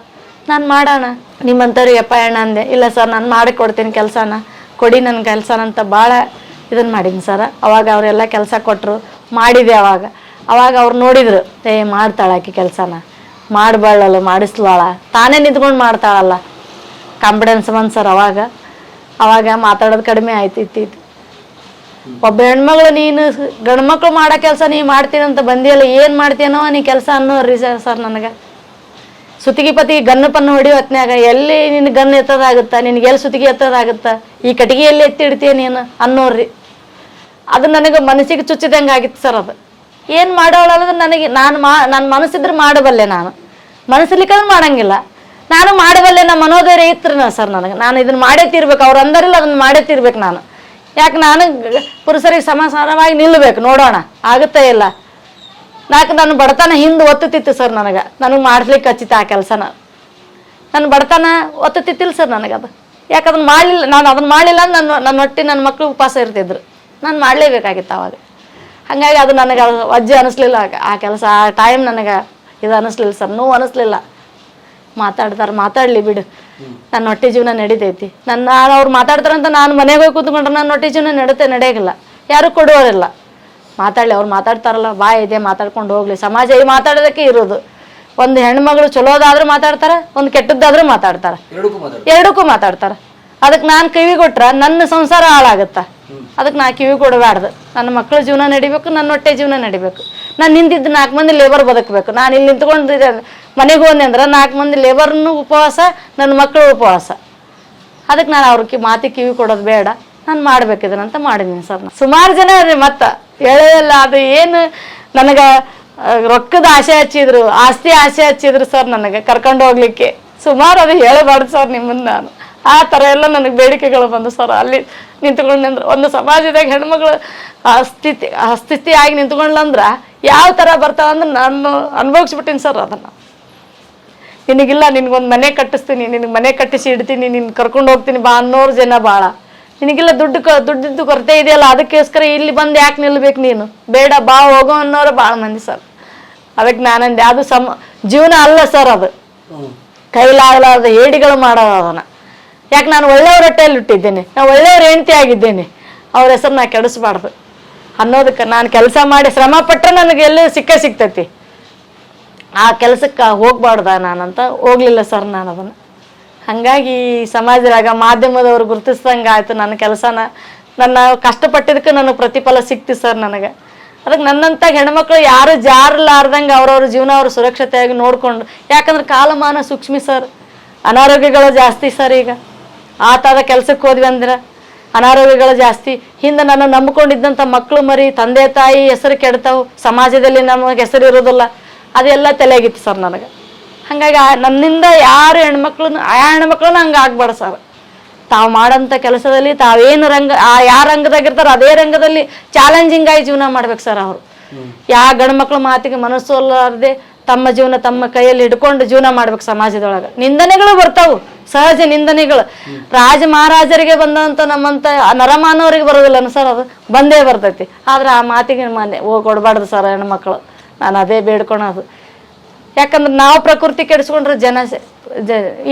ನಾನು ಮಾಡೋಣ. ನಿಮ್ಮಂಥವ್ರಿಗೆ ಯಪ್ಪ ಅಣ್ಣ, ಅಂದೆ. ಇಲ್ಲ ಸರ್, ನಾನು ಮಾಡಿ ಕೊಡ್ತೀನಿ ಕೆಲಸನ. ಕೊಡಿ ನನ್ನ ಕೆಲಸನ ಅಂತ ಭಾಳ ಇದನ್ನು ಮಾಡೀನಿ ಸರ್. ಅವಾಗ ಅವರೆಲ್ಲ ಕೆಲಸ ಕೊಟ್ಟರು ಮಾಡಿದೆ ಅವಾಗ. ಅವಾಗ ಅವ್ರು ನೋಡಿದರು, ಏ ಆಕೆ ಕೆಲಸನ. ಮಾಡಬಾಳಲ್ಲ ಮಾಡಿಸ್ಲಾಳ ತಾನೇ ನಿಂತ್ಕೊಂಡು ಮಾಡ್ತಾಳಲ್ಲ. ಕಾನ್ಫಿಡೆನ್ಸ್ ಬಂದು ಸರ್ ಅವಾಗ. ಅವಾಗ ಮಾತಾಡೋದು ಕಡಿಮೆ ಆಯ್ತು ಇತ್ತಿತ್ತು ಒಬ್ಬ ಹೆಣ್ಮಗಳು ನೀನು ಗಂಡ್ಮಕ್ಳು ಮಾಡೋ ಕೆಲಸ ನೀ ಮಾಡ್ತೀನಿ ಅಂತ ಬಂದಿಯಲ್ಲ, ಏನು ಮಾಡ್ತೀಯನೋ ನೀ ಕೆಲಸ ಅನ್ನೋ ರೀ ಸರ್ ನನಗೆ. ಸುತ್ತಿಗೆ ಪತಿ ಗನ್ನು ಪನ್ನು ಹೊಡಿಯೋ ಹೊತ್ನ್ಯಾಗ ಎಲ್ಲಿ ನಿನ್ನ ಗನ್ ಎತ್ತದಾಗುತ್ತಾ, ನಿನಗೆ ಎಲ್ಲಿ ಸುತ್ತಿಗೆ ಎತ್ತದಾಗುತ್ತಾ, ಈ ಕಟ್ಟಿಗೆ ಎಲ್ಲಿ ಎತ್ತಿ ಇಡ್ತೀಯ ನೀನು ಅನ್ನೋರ್ರಿ ಅದು ನನಗೆ ಮನಸ್ಸಿಗೆ ಚುಚ್ಚಿದಂಗೆ ಆಗಿತ್ತು ಸರ್ ಅದು. ಏನು ಮಾಡೋಳಲ್ಲ ನನಗೆ ನಾನು ಮಾ ನನ್ನ ಮನಸ್ಸಿದ್ರೆ ಮಾಡಬಲ್ಲೆ ನಾನು. ಮನಸ್ಸಲ್ಲಿಕ್ಕಂದ್ರೆ ಮಾಡಂಗಿಲ್ಲ. ನಾನು ಮಾಡಬಲ್ಲೆ ನಮ್ಮ ಮನೋಧೈರ್ಯ ಇತ್ತು ಸರ್ ನನಗೆ. ನಾನು ಇದನ್ನು ಮಾಡೇ ತೀರ್ಬೇಕು. ಅವ್ರು ಅಂದರಿಲ್ಲ ಅದನ್ನು ಮಾಡೇ ತೀರ್ಬೇಕು ನಾನು. ಯಾಕೆ ನಾನು ಪುರುಷರಿಗೆ ಸಮಾಧಾನವಾಗಿ ನಿಲ್ಲಬೇಕು ನೋಡೋಣ. ಆಗುತ್ತೇ ಇಲ್ಲ. ನಾಲ್ಕು ನನ್ನ ಬಡತನ ಹಿಂದೆ ಒತ್ತುತ್ತಿತ್ತು ಸರ್ ನನಗೆ. ನನಗೆ ಮಾಡ್ಲಿಕ್ಕೆ ಹಚ್ಚಿತ್ತು ಆ ಕೆಲಸನ. ನನ್ನ ಬಡತನ ಒತ್ತುತ್ತಿತ್ತಿಲ್ಲ ಸರ್ ನನಗೆ ಅದು. ಯಾಕೆ ಅದನ್ನು ಮಾಡಲಿಲ್ಲ? ನಾನು ಅದನ್ನು ಮಾಡಲಿಲ್ಲ ನನ್ನ ನನ್ನ ಹೊಟ್ಟೆ ನನ್ನ ಮಕ್ಕಳು ಉಪವಾಸ ಇರ್ತಿದ್ರು. ನಾನು ಮಾಡಲೇಬೇಕಾಗಿತ್ತು ಅವಾಗ ಹಾಗಾಗಿ ಅದು ನನಗೆ ಅದು ವಜ್ಜೆ ಅನ್ನಿಸ್ಲಿಲ್ಲ ಆ ಕೆಲಸ, ಆ ಟೈಮ್ ನನಗೆ ಇದು ಅನಿಸ್ಲಿಲ್ಲ ಸರ್. ನೋವು ಅನ್ನಿಸ್ಲಿಲ್ಲ ಮಾತಾಡ್ತಾರೆ ಮಾತಾಡ್ಲಿ ಬಿಡು. ನನ್ನ ಹೊಟ್ಟೆ ಜೀವನ ನಡೀತೈತಿ. ನನ್ನ ನಾನು ಅವ್ರು ಮಾತಾಡ್ತಾರಂತ ನಾನು ಮನೆಗೆ ಹೋಗಿ ಕೂತ್ಕೊಂಡ್ರೆ ನನ್ನ ಹೊಟ್ಟೆ ಜೀವನ ನಡುತ್ತೆ ನಡೆಯಲ್ಲ ಯಾರು ಕೊಡುವರಿಲ್ಲ. ಮಾತಾಡಲಿ ಅವ್ರು ಮಾತಾಡ್ತಾರಲ್ಲ ಬಾಯ್ ಇದೆ ಮಾತಾಡ್ಕೊಂಡು ಹೋಗ್ಲಿ. ಸಮಾಜ ಈ ಮಾತಾಡೋದಕ್ಕೆ ಇರೋದು. ಒಂದು ಹೆಣ್ಮಗಳು ಚಲೋದಾದ್ರೂ ಮಾತಾಡ್ತಾರೆ ಒಂದು ಕೆಟ್ಟದ್ದಾದ್ರೂ ಮಾತಾಡ್ತಾರೆ. ಎರಡಕ್ಕೂ ಮಾತಾಡ್ತಾರ. ಮಾತಾಡ್ತಾರೆ. ಅದಕ್ಕೆ ನಾನು ಕಿವಿ ಕೊಟ್ರ ನನ್ನ ಸಂಸಾರ ಹಾಳಾಗತ್ತ? ಅದಕ್ಕೆ ನಾ ಕಿವಿ ಕೊಡಬಾರ್ದು. ನನ್ನ ಮಕ್ಕಳ ಜೀವನ ನಡಿಬೇಕು, ನನ್ನ ಹೊಟ್ಟೆ ಜೀವನ ನಡಿಬೇಕು. ನಾನು ನಿಂತಿದ್ದು ನಾಲ್ಕು ಮಂದಿ ಲೇಬರ್ ಬದುಕಬೇಕು. ನಾನು ಇಲ್ಲಿ ನಿಂತ್ಕೊಂಡು ಮನೆಗೆ ಹೋದೆ ಅಂದ್ರೆ ನಾಲ್ಕು ಮಂದಿ ಲೇಬರ್ನು ಉಪವಾಸ, ನನ್ನ ಮಕ್ಕಳು ಉಪವಾಸ. ಅದಕ್ಕೆ ನಾನು ಅವ್ರ ಕಿ ಮಾತಿ ಕಿವಿ ಕೊಡೋದು ಬೇಡ. ನಾನು ಮಾಡ್ಬೇಕು ಇದನ್ನಂತ ಮಾಡಿದ್ದೀನಿ ಸರ್ ಸುಮಾರು ಜನ ರೀ ಮತ್ತೆ. ಹೇಳಲ್ಲ ಅದು ಏನು ನನಗೆ ರೊಕ್ಕದ ಆಸೆ ಹಚ್ಚಿದ್ರು, ಆಸ್ತಿ ಆಸೆ ಹಚ್ಚಿದ್ರು ಸರ್ ನನಗೆ ಕರ್ಕೊಂಡು ಹೋಗ್ಲಿಕ್ಕೆ. ಸುಮಾರು ಅದು ಹೇಳಬಾರ್ದು ಸರ್ ನಿಮ್ಮನ್ನು ನಾನು. ಆ ಥರ ಎಲ್ಲ ನನಗೆ ಬೇಡಿಕೆಗಳು ಬಂದು ಸರ್. ಅಲ್ಲಿ ನಿಂತ್ಕೊಂಡ್ರೆ ಒಂದು ಸಮಾಜದಾಗ ಹೆಣ್ಮಗಳು ಆ ಸ್ಥಿತಿ ಆ ಸ್ಥಿತಿ ಆಗಿ ನಿಂತ್ಕೊಂಡ್ಲಂದ್ರೆ ಯಾವ ಥರ ಬರ್ತಾವಂದ್ರೆ ನಾನು ಅನುಭವಿಸ್ಬಿಟ್ಟಿನಿ ಸರ್ ಅದನ್ನು. ನಿನಗಿಲ್ಲ ನಿನಗೊಂದು ಮನೆ ಕಟ್ಟಿಸ್ತೀನಿ ನಿನಗೆ ಮನೆ ಕಟ್ಟಿಸಿ ಇಡ್ತೀನಿ ನಿನ್ನ ಕರ್ಕೊಂಡು ಹೋಗ್ತೀನಿ ಬಾ ಅನ್ನೋರು ಜನ ಭಾಳ ನಿನಗಿಲ್ಲ ದುಡ್ಡು ಕ ದುಡ್ಡಿದ್ದು ಕೊರತೆ ಇದೆಯಲ್ಲ ಅದಕ್ಕೋಸ್ಕರ ಇಲ್ಲಿ ಬಂದು ಯಾಕೆ ನಿಲ್ಬೇಕು ನೀನು? ಬೇಡ ಬಾ ಹೋಗೋ ಅನ್ನೋರು ಭಾಳ ಮಂದಿ ಸರ್. ಅದಕ್ಕೆ ನಾನಂದೆ ಅದು ಸಮ ಜೀವನ ಅಲ್ಲ ಸರ್ ಅದು. ಕೈಲಾಗಲಾರ್ದ ಕೈಲಾಗಲಾರದ ಹೇಡಿಗಳು ಮಾಡೋದು ಅದನ್ನ. ಯಾಕೆ ನಾನು ಒಳ್ಳೆಯವ್ರ ಹೊಟ್ಟೆಯಲ್ಲಿ ಹುಟ್ಟಿದ್ದೇನೆ? ನಾನು ಒಳ್ಳೆಯವ್ರ ಹೆಂಡತಿ ಆಗಿದ್ದೇನೆ. ಅವ್ರ ಹೆಸರು ನಾ ಕೆಡಿಸ್ಬಾರ್ದು. ಅನ್ನೋದಕ್ಕೆ ನಾನು ಕೆಲಸ ಮಾಡಿ ಶ್ರಮ ಪಟ್ಟರೆ ನನಗೆ ಎಲ್ಲೂ ಸಿಕ್ಕ ಸಿಗ್ತೈತಿ. ಆ ಕೆಲಸಕ್ಕೆ ಹೋಗ್ಬಾರ್ದ ನಾನಂತ ಹೋಗ್ಲಿಲ್ಲ ಸರ್ ನಾನು ಅದನ್ನು. ಹಾಗಾಗಿ ಸಮಾಜದಾಗ ಮಾಧ್ಯಮದವ್ರು ಗುರುತಿಸ್ದಂಗೆ ಆಯಿತು ನನ್ನ ಕೆಲಸನ. ನನ್ನ ಕಷ್ಟಪಟ್ಟಿದ್ದಕ್ಕೆ ನನಗೆ ಪ್ರತಿಫಲ ಸಿಕ್ತು ಸರ್ ನನಗೆ. ಅದಕ್ಕೆ ನನ್ನಂಥ ಹೆಣ್ಮಕ್ಳು ಯಾರು ಜಾರಲಾರ್ದಂಗೆ ಅವ್ರವ್ರ ಜೀವನ ಅವ್ರ ಸುರಕ್ಷತೆಯಾಗಿ ನೋಡಿಕೊಂಡು, ಯಾಕಂದ್ರೆ ಕಾಲಮಾನ ಸೂಕ್ಷ್ಮಿ ಸರ್. ಅನಾರೋಗ್ಯಗಳು ಜಾಸ್ತಿ ಸರ್ ಈಗ. ಆತಾದ ಕೆಲಸಕ್ಕೆ ಹೋದ್ವಿ ಅಂದ್ರೆ ಅನಾರೋಗ್ಯಗಳು ಜಾಸ್ತಿ. ಹಿಂದೆ ನನ್ನ ನಂಬ್ಕೊಂಡಿದ್ದಂಥ ಮಕ್ಕಳು ಮರಿ, ತಂದೆ, ತಾಯಿ ಹೆಸರು ಕೆಡ್ತಾವು. ಸಮಾಜದಲ್ಲಿ ನಮಗೆ ಹೆಸರು ಇರೋದಿಲ್ಲ ಅದೆಲ್ಲ ತಲೆಯಾಗಿತ್ತು ಸರ್ ನನಗೆ. ಹಾಗಾಗಿ ಆ- ನನ್ನಿಂದ ಯಾರು ಹೆಣ್ಮಕ್ಳು ಆ ಹೆಣ್ಮಕ್ಳನ್ನ ಹಂಗೆ ಆಗ್ಬಾರ್ದು ಸರ್. ತಾವು ಮಾಡೋಂಥ ಕೆಲಸದಲ್ಲಿ ತಾವೇನು ರಂಗ, ಆ ಯಾವ ರಂಗದಾಗಿರ್ತಾರೋ ಅದೇ ರಂಗದಲ್ಲಿ ಚಾಲೆಂಜಿಂಗ್ ಆಗಿ ಜೀವನ ಮಾಡ್ಬೇಕು ಸರ್ ಅವರು. ಯಾವ ಗಂಡು ಮಾತಿಗೆ ಮನಸ್ಸು ತಮ್ಮ ಜೀವನ ತಮ್ಮ ಕೈಯಲ್ಲಿ ಹಿಡ್ಕೊಂಡು ಜೀವನ ಮಾಡ್ಬೇಕು ಸಮಾಜದೊಳಗೆ. ನಿಂದನೆಗಳು ಬರ್ತಾವು. ಸಹಜ ನಿಂದನೆಗಳು. ರಾಜ ಮಹಾರಾಜರಿಗೆ ಬಂದಂತ ನಮ್ಮಂತ ನರಮಾನವರಿಗೆ ಬರೋದಿಲ್ಲ ಸರ್ ಅದು? ಬಂದೇ ಬರ್ತೈತಿ. ಆದ್ರೆ ಆ ಮಾತಿಗೆ ಮನೆ ಹೋಗಿ ಕೊಡಬಾರ್ದು ಸರ್ ಹೆಣ್ಮಕ್ಳು. ನಾನು ಅದೇ ಬೇಡ್ಕೊಳೋದು. ಯಾಕಂದ್ರೆ ನಾವು ಪ್ರಕೃತಿ ಕೆಡಿಸ್ಕೊಂಡ್ರೆ ಜನ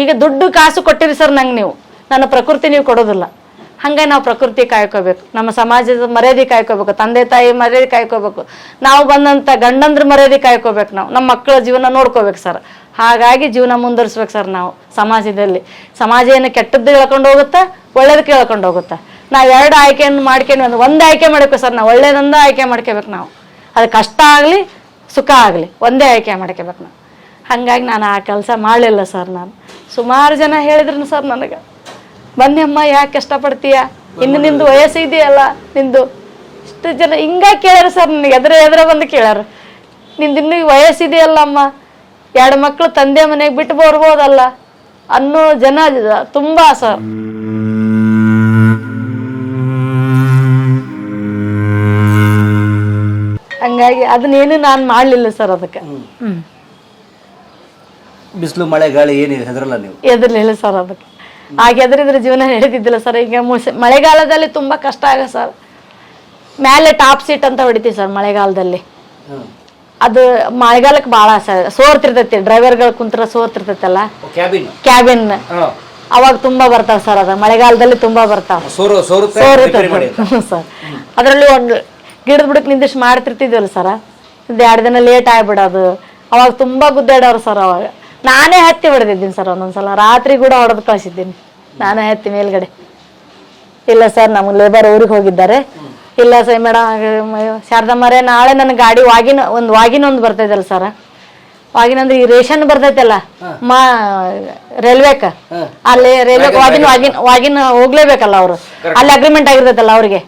ಈಗ ದುಡ್ಡು ಕಾಸು ಕೊಟ್ಟಿರಿ ಸರ್ ನಂಗೆ ನೀವು. ನನ್ನ ಪ್ರಕೃತಿ ನೀವು ಕೊಡೋದಿಲ್ಲ. ಹಂಗೆ ನಾವು ಪ್ರಕೃತಿ ಕಾಯ್ಕೋಬೇಕು. ನಮ್ಮ ಸಮಾಜದ ಮರ್ಯಾದೆ ಕಾಯ್ಕೋಬೇಕು. ತಂದೆ, ತಾಯಿ ಮರ್ಯಾದೆ ಕಾಯ್ಕೋಬೇಕು. ನಾವು ಬಂದಂಥ ಗಂಡಂದ್ರ ಮರ್ಯಾದೆ ಕಾಯ್ಕೋಬೇಕು ನಾವು. ನಮ್ಮ ಮಕ್ಕಳ ಜೀವನ ನೋಡ್ಕೋಬೇಕು ಸರ್. ಹಾಗಾಗಿ ಜೀವನ ಮುಂದುವರಿಸ್ಬೇಕು ಸರ್ ನಾವು ಸಮಾಜದಲ್ಲಿ. ಸಮಾಜ ಏನು ಕೆಟ್ಟದ್ದು ಹೇಳ್ಕೊಂಡು ಹೋಗುತ್ತೆ ಒಳ್ಳೇದು ಹೇಳ್ಕೊಂಡು ಹೋಗುತ್ತಾ? ನಾವು ಎರಡು ಆಯ್ಕೆಯನ್ನು ಮಾಡ್ಕೊಂಡು ಒಂದು ಒಂದು ಆಯ್ಕೆ ಮಾಡಬೇಕು ಸರ್ ನಾವು, ಒಳ್ಳೇದೊಂದು ಆಯ್ಕೆ ಮಾಡ್ಕೋಬೇಕು ನಾವು. ಅದು ಕಷ್ಟ ಆಗಲಿ, ಸುಖ ಆಗಲಿ, ಒಂದೇ ಆಯ್ಕೆ ಮಾಡ್ಕೋಬೇಕು ನಾವು. ಹಾಗಾಗಿ ನಾನು ಆ ಕೆಲಸ ಮಾಡಲಿಲ್ಲ ಸರ್ ನಾನು. ಸುಮಾರು ಜನ ಹೇಳಿದ್ರು ಸರ್ ನನಗೆ ಬನ್ನಿಯಮ್ಮ ಯಾಕೆ ಕಷ್ಟಪಡ್ತೀಯ? ಇನ್ನು ನಿಂದು ವಯಸ್ಸು ಇದೆಯಲ್ಲ ನಿಂದು ಇಷ್ಟು ಜನ ಹಿಂಗಾಗಿ ಕೇಳ್ಯಾರ ಸರ್ ನನಗೆ, ಎದುರು ಎದುರು ಬಂದು ಕೇಳ್ಯಾರ ನಿಂದು ಇನ್ನೂ ವಯಸ್ಸು ವಯಸ್ಸಿದೆಯಲ್ಲ ಅಮ್ಮ ಎರಡು ಮಕ್ಕಳು ತಂದೆ ಮನೆಗೆ ಬಿಟ್ಟು ಬರ್ಬೋದಲ್ಲ? ಅನ್ನೋ ಜನ ತುಂಬಾ ಸರ್ ಹಂಗಾಗಿ ಅದನ್ನೇನು ನಾನು ಮಾಡಲಿಲ್ಲ ಸರ್ ಅದಕ್ಕೆ. ಬಿಸಿಲು ಮಳೆ ಗಾಳಿ ಏನಿದೆ ಹೆದರಲ್ಲ ನೀವು? ಎದುರ್ಲಿಲ್ಲ ಸರ್ ಅದಕ್ಕೆ. ಆಗ ಎದುರಿದ್ರೆ ಜೀವನ ನಡೆದಿದ್ದಿಲ್ಲ ಸರ್. ಈಗ ಮಳೆಗಾಲದಲ್ಲಿ ತುಂಬ ಕಷ್ಟ ಆಗ ಸರ್. ಮೇಲೆ ಟಾಪ್ ಸೀಟ್ ಅಂತ ಹೊಡಿತೀವಿ ಸರ್ ಮಳೆಗಾಲದಲ್ಲಿ. ಅದು ಮಳೆಗಾಲಕ್ಕೆ ಭಾಳ ಸರ್ ಸೋರ್ತಿರ್ತೈತಿ ಡ್ರೈವರ್ಗಳು ಕುಂತ್ರ ಸೋರ್ತಿರ್ತೈತಲ್ಲ? ಕ್ಯಾಬಿನ್. ಅವಾಗ ತುಂಬಾ ಬರ್ತಾವ ಸರ್ ಅದ. ಮಳೆಗಾಲದಲ್ಲಿ ತುಂಬಾ ಬರ್ತಾವ. [laughs] ಸರ್ ಅದರಲ್ಲಿ ಒಂದು ಗಿಡದ ಬಿಡಕ್ಕೆ ನಿಂದಿಷ್ಟು ಮಾಡ್ತಿರ್ತಿದ್ವಲ್ಲ ಸರ? ಒಂದು ಎರಡು ದಿನ ಲೇಟ್ ಆಗ್ಬಿಡೋದು. ಅವಾಗ ತುಂಬಾ ಗುದ್ದಾಡೋರು ಸರ್ ಅವಾಗ. ನಾನೇ ಹತ್ತಿ ಹೊಡೆದಿದ್ದೀನಿ ಸರ್ ಒಂದೊಂದ್ಸಲ. ರಾತ್ರಿ ಕೂಡ ಹೊಡೆದು ಕಳಿಸಿದ್ದೀನಿ. ನಾನೇ ಹತ್ತಿ ಮೇಲ್ಗಡೆ. ಇಲ್ಲ ಸರ್ ನಮ್ಮ ಲೇಬರ್ ಊರಿಗೆ ಹೋಗಿದ್ದಾರೆ. ಇಲ್ಲ ಸರ್ ಮೇಡಮ್ ಶಾರದಮ್ಮರೇ ನಾಳೆ ನನ್ನ ಗಾಡಿ ವಾಗಿನ ಒಂದು ವಾಗಿನ ಒಂದು ಬರ್ತೈತಲ್ಲ ಸರ್. ವಾಗಿನ ಅಂದ್ರೆ ಈ ರೇಷನ್ ಬರ್ತೈತಲ್ಲ ಮಾ ರೈಲ್ವೆಕ. ಅಲ್ಲಿ ರೈಲ್ವೆ ವಾಗಿನ ವಾಗಿನ ವಾಗಿನ ಹೋಗ್ಲೇಬೇಕಲ್ಲ ಅವರು. ಅಲ್ಲಿ ಅಗ್ರಿಮೆಂಟ್ ಆಗಿರ್ತೈತಲ್ಲ ಅವ್ರಿಗೆ.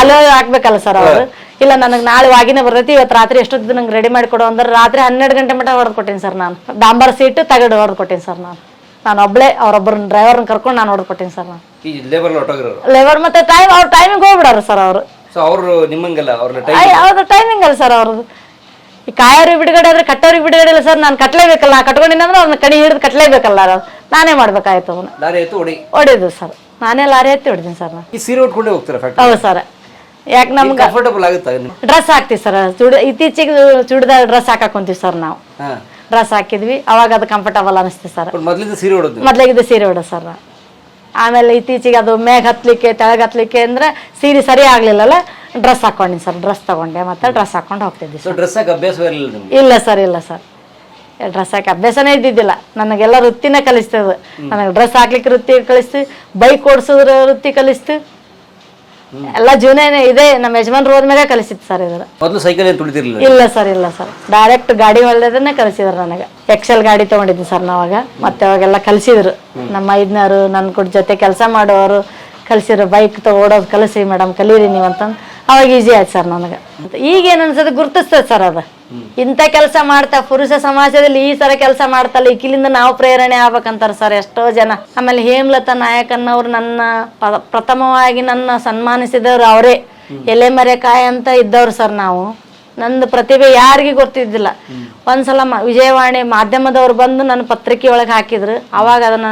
ಅಲ್ಲೇ ಹಾಕ್ಬೇಕಲ್ಲ ಸರ್ ಅವರು. ಇಲ್ಲ ನನಗೆ ನಾಳೆ ವಾಗಿನ ಬರ್ತೈತಿ ಇವತ್ತು ರಾತ್ರಿ ಎಷ್ಟೊತ್ತು ನಂಗೆ ರೆಡಿ ಮಾಡಿ ಕೊಡು ಅಂದ್ರೆ ರಾತ್ರಿ ಹನ್ನೆರಡು ಗಂಟೆ ಮಟ್ಟ ಹೊಡೆದು ಕೊಟ್ಟೀನಿ ಸರ್ ನಾನು. ಡಾಂಬರ್ ಸೀಟ್ ತಗಡು ಹೊಡೆದು ಕೊಟ್ಟೀನಿ ಸರ್ ನಾನು. ನಾನು ಒಬ್ಳೆ ಅವ್ರೊಬ್ಬರನ್ನ ಡ್ರೈವರ್ನ ಕರ್ಕೊಂಡು ನಾನು ಆರ್ಡರ್ ಕೊಟ್ಟೀನಿ ಸರ್ ನಾನು ಈ ಲೇಬರ್ ಹೊಟ್ಟೋಗಿರೋರು ಲೇಬರ್ ಮತ್ತೆ ಟೈಮ್ ಅವ್ರ ಟೈಮಿಗೆ ಹೋಗ್ಬಿಡಾರ ಸರ್ ಅವರು. ಸೊ ಅವರು ನಿಮ್ಮಂಗಲ್ಲ ಅವ್ರನ್ನ ಟೈಮ್ ಅವ್ರ ಟೈಮಿಂಗ್ ಅಲ್ಲ ಸರ್ ಅವ್ರದ್ದು. ಈ ಕಾಯೋರಿಗೆ ಬಿಡುಗಡೆ ಆದ್ರೆ ಕಟ್ಟೋರಿಗೆ ಬಿಡುಗಡೆ ಇಲ್ಲ ಸರ್ ನಾನು ಕಟ್ಲೇಬೇಕಲ್ಲ ನಾ ಕಟ್ಕೊಂಡಿನ ಅಂದ್ರೆ ಅವ್ರನ್ನ ಕಣಿ ಹಿಡಿದು ಕಟ್ಲೇಬೇಕಲ್ಲ ಅವ್ರು. ನಾನೇ ಮಾಡ್ಬೇಕಾಯ್ತು ಅವನು ಲಾರಿ ಎತ್ತು ಹೊಡಿ. ಹೊಡಿದು ಸರ್ ನಾನೇ ಲಾರಿ ಎತ್ತಿ ಹೊಡಿದ್ದೀನಿ ಸರ್ ನಾನು. ಈ ಸೀರೆ ಉಟ್ಕೊಂಡೇ ಹೋಗ್ತಾರೆ ಫ್ಯಾಕ್ಟ್ರಿ ಹೌದು ಸರ್ ಯಾಕೆ ನಮ್ಗೆ ಕಂಫರ್ಟಬಲ್ ಆಗುತ್ತಾ? ನಿಮ್ಗೆ ಡ್ರೆಸ್ ಹಾಕ್ತೀವಿ ಸರ್ ಚೂಡಿ ಇತ್ತೀಚೆಗೆ ಚೂಡಿದಾರ್ ಡ್ರೆಸ್ ಹಾಕಾಕೊಂತೀವಿ ಸರ್ ನಾವು. ಹಾ. ಡ್ರೆಸ್ ಹಾಕಿದ್ವಿ. ಅವಾಗ ಅದು ಕಂಫರ್ಟಬಲ್ ಅನಿಸ್ತದೆ ಸರ್. ಮೊದಲಿಂದ ಸೀರೆ ಮೊದ್ಲಿಗಿದ್ದು ಸೀರೆ ಸರ್. ಆಮೇಲೆ ಇತ್ತೀಚೆಗೆ ಅದು ಮೇಘ ಹತ್ತಲಿಕ್ಕೆ ತೆಳಗೆ ಹತ್ಲಿಕ್ಕೆ ಅಂದ್ರೆ ಸೀರೆ ಸರಿ ಆಗಲಿಲ್ಲಲ್ಲ ಡ್ರೆಸ್ ಹಾಕೊಂಡಿನಿ ಸರ್. ಡ್ರೆಸ್ ತಗೊಂಡೆ ಮತ್ತೆ ಡ್ರೆಸ್ ಹಾಕೊಂಡು ಹೋಗ್ತಿದ್ವಿ ಸೊ ಡ್ರೆಸ್ ಹಾಕಿ ಅಭ್ಯಾಸ ಇರಲಿಲ್ಲ ನಿಮ್ಗೆ? ಇಲ್ಲ ಸರ್ ಇಲ್ಲ ಸರ್. ಡ್ರೆಸ್ ಹಾಕಿ ಅಭ್ಯಾಸನೇ ಇದ್ದಿದ್ದಿಲ್ಲ. ನನಗೆಲ್ಲ ವೃತ್ತಿನೇ ಕಲಿಸ್ತದೆ. ನನಗೆ ಡ್ರೆಸ್ ಹಾಕ್ಲಿಕ್ಕೆ ವೃತ್ತಿ ಕಲಿಸ್ತು ಬೈಕ್ ಓಡಿಸೋದ್ರ ವೃತ್ತಿ ಕಲಿಸ್ತು. ಎಲ್ಲ ಜೀವನ ಇದೆ ನಮ್ಮ ಯಜಮಾನ್ರು ಹೋದ್ಮೇಲೆ ಕಲಿಸಿತ್ತು ಸರ್ ಇದರ ಮೊದಲು ಸೈಕಲ್ ಏನು ಇಲ್ಲ ಸರ್ ಇಲ್ಲ ಸರ್. ಡೈರೆಕ್ಟ್ ಗಾಡಿ ಹೊಳ್ದದನ್ನೇ ಕಲಿಸಿದ್ರು ನನಗೆ. ಎಕ್ಸೆಲ್ ಗಾಡಿ ತಗೊಂಡಿದ್ದೆ ಸರ್ ನಾವಾಗ. ಮತ್ತೆ ಅವಾಗೆಲ್ಲ ಕಲಿಸಿದ್ರು. ನಮ್ಮ ಐದ್ನವರು ನನ್ನ ಕೂಡ ಜೊತೆ ಕೆಲಸ ಮಾಡೋರು ಕಲಿಸಿದ್ರು. ಬೈಕ್ ಓಡೋದು ಕಲಿಸಿ ಮೇಡಮ್ ಕಲೀರಿ ನೀವು ಅಂತಂದು ಅವಾಗ ಈಸಿ ಆಯ್ತು ಸರ್ ನನಗೆ. ಈಗೇನು ಅನ್ಸೋದು ಗುರುತಿಸ್ತದೆ ಸರ್ ಅದು. ಇಂಥ ಕೆಲಸ ಮಾಡ್ತಾ ಪುರುಷ ಸಮಾಜದಲ್ಲಿ ಈ ಸರ ಕೆಲಸ ಮಾಡ್ತಲ್ಲ ಈಕಿಲಿಂದ ನಾವು ಪ್ರೇರಣೆ ಆಗ್ಬೇಕಂತಾರೆ ಸರ್ ಎಷ್ಟೋ ಜನ. ಆಮೇಲೆ ಹೇಮಲತಾ ನಾಯಕನ್ನವ್ರು ನನ್ನ ಪ- ಪ್ರಥಮವಾಗಿ ನನ್ನ ಸನ್ಮಾನಿಸಿದವರು ಅವರೇ. ಎಲೆ ಮರೆಕಾಯಿ ಅಂತ ಇದ್ದವ್ರು ಸರ್ ನಾವು. ನಂದು ಪ್ರತಿಭೆ ಯಾರಿಗೂ ಗೊತ್ತಿದ್ದಿಲ್ಲ. ಒಂದ್ಸಲ ವಿಜಯವಾಣಿ ಮಾಧ್ಯಮದವ್ರು ಬಂದು ನನ್ನ ಪತ್ರಿಕೆ ಒಳಗೆ ಹಾಕಿದ್ರು. ಅವಾಗ ಅದನ್ನ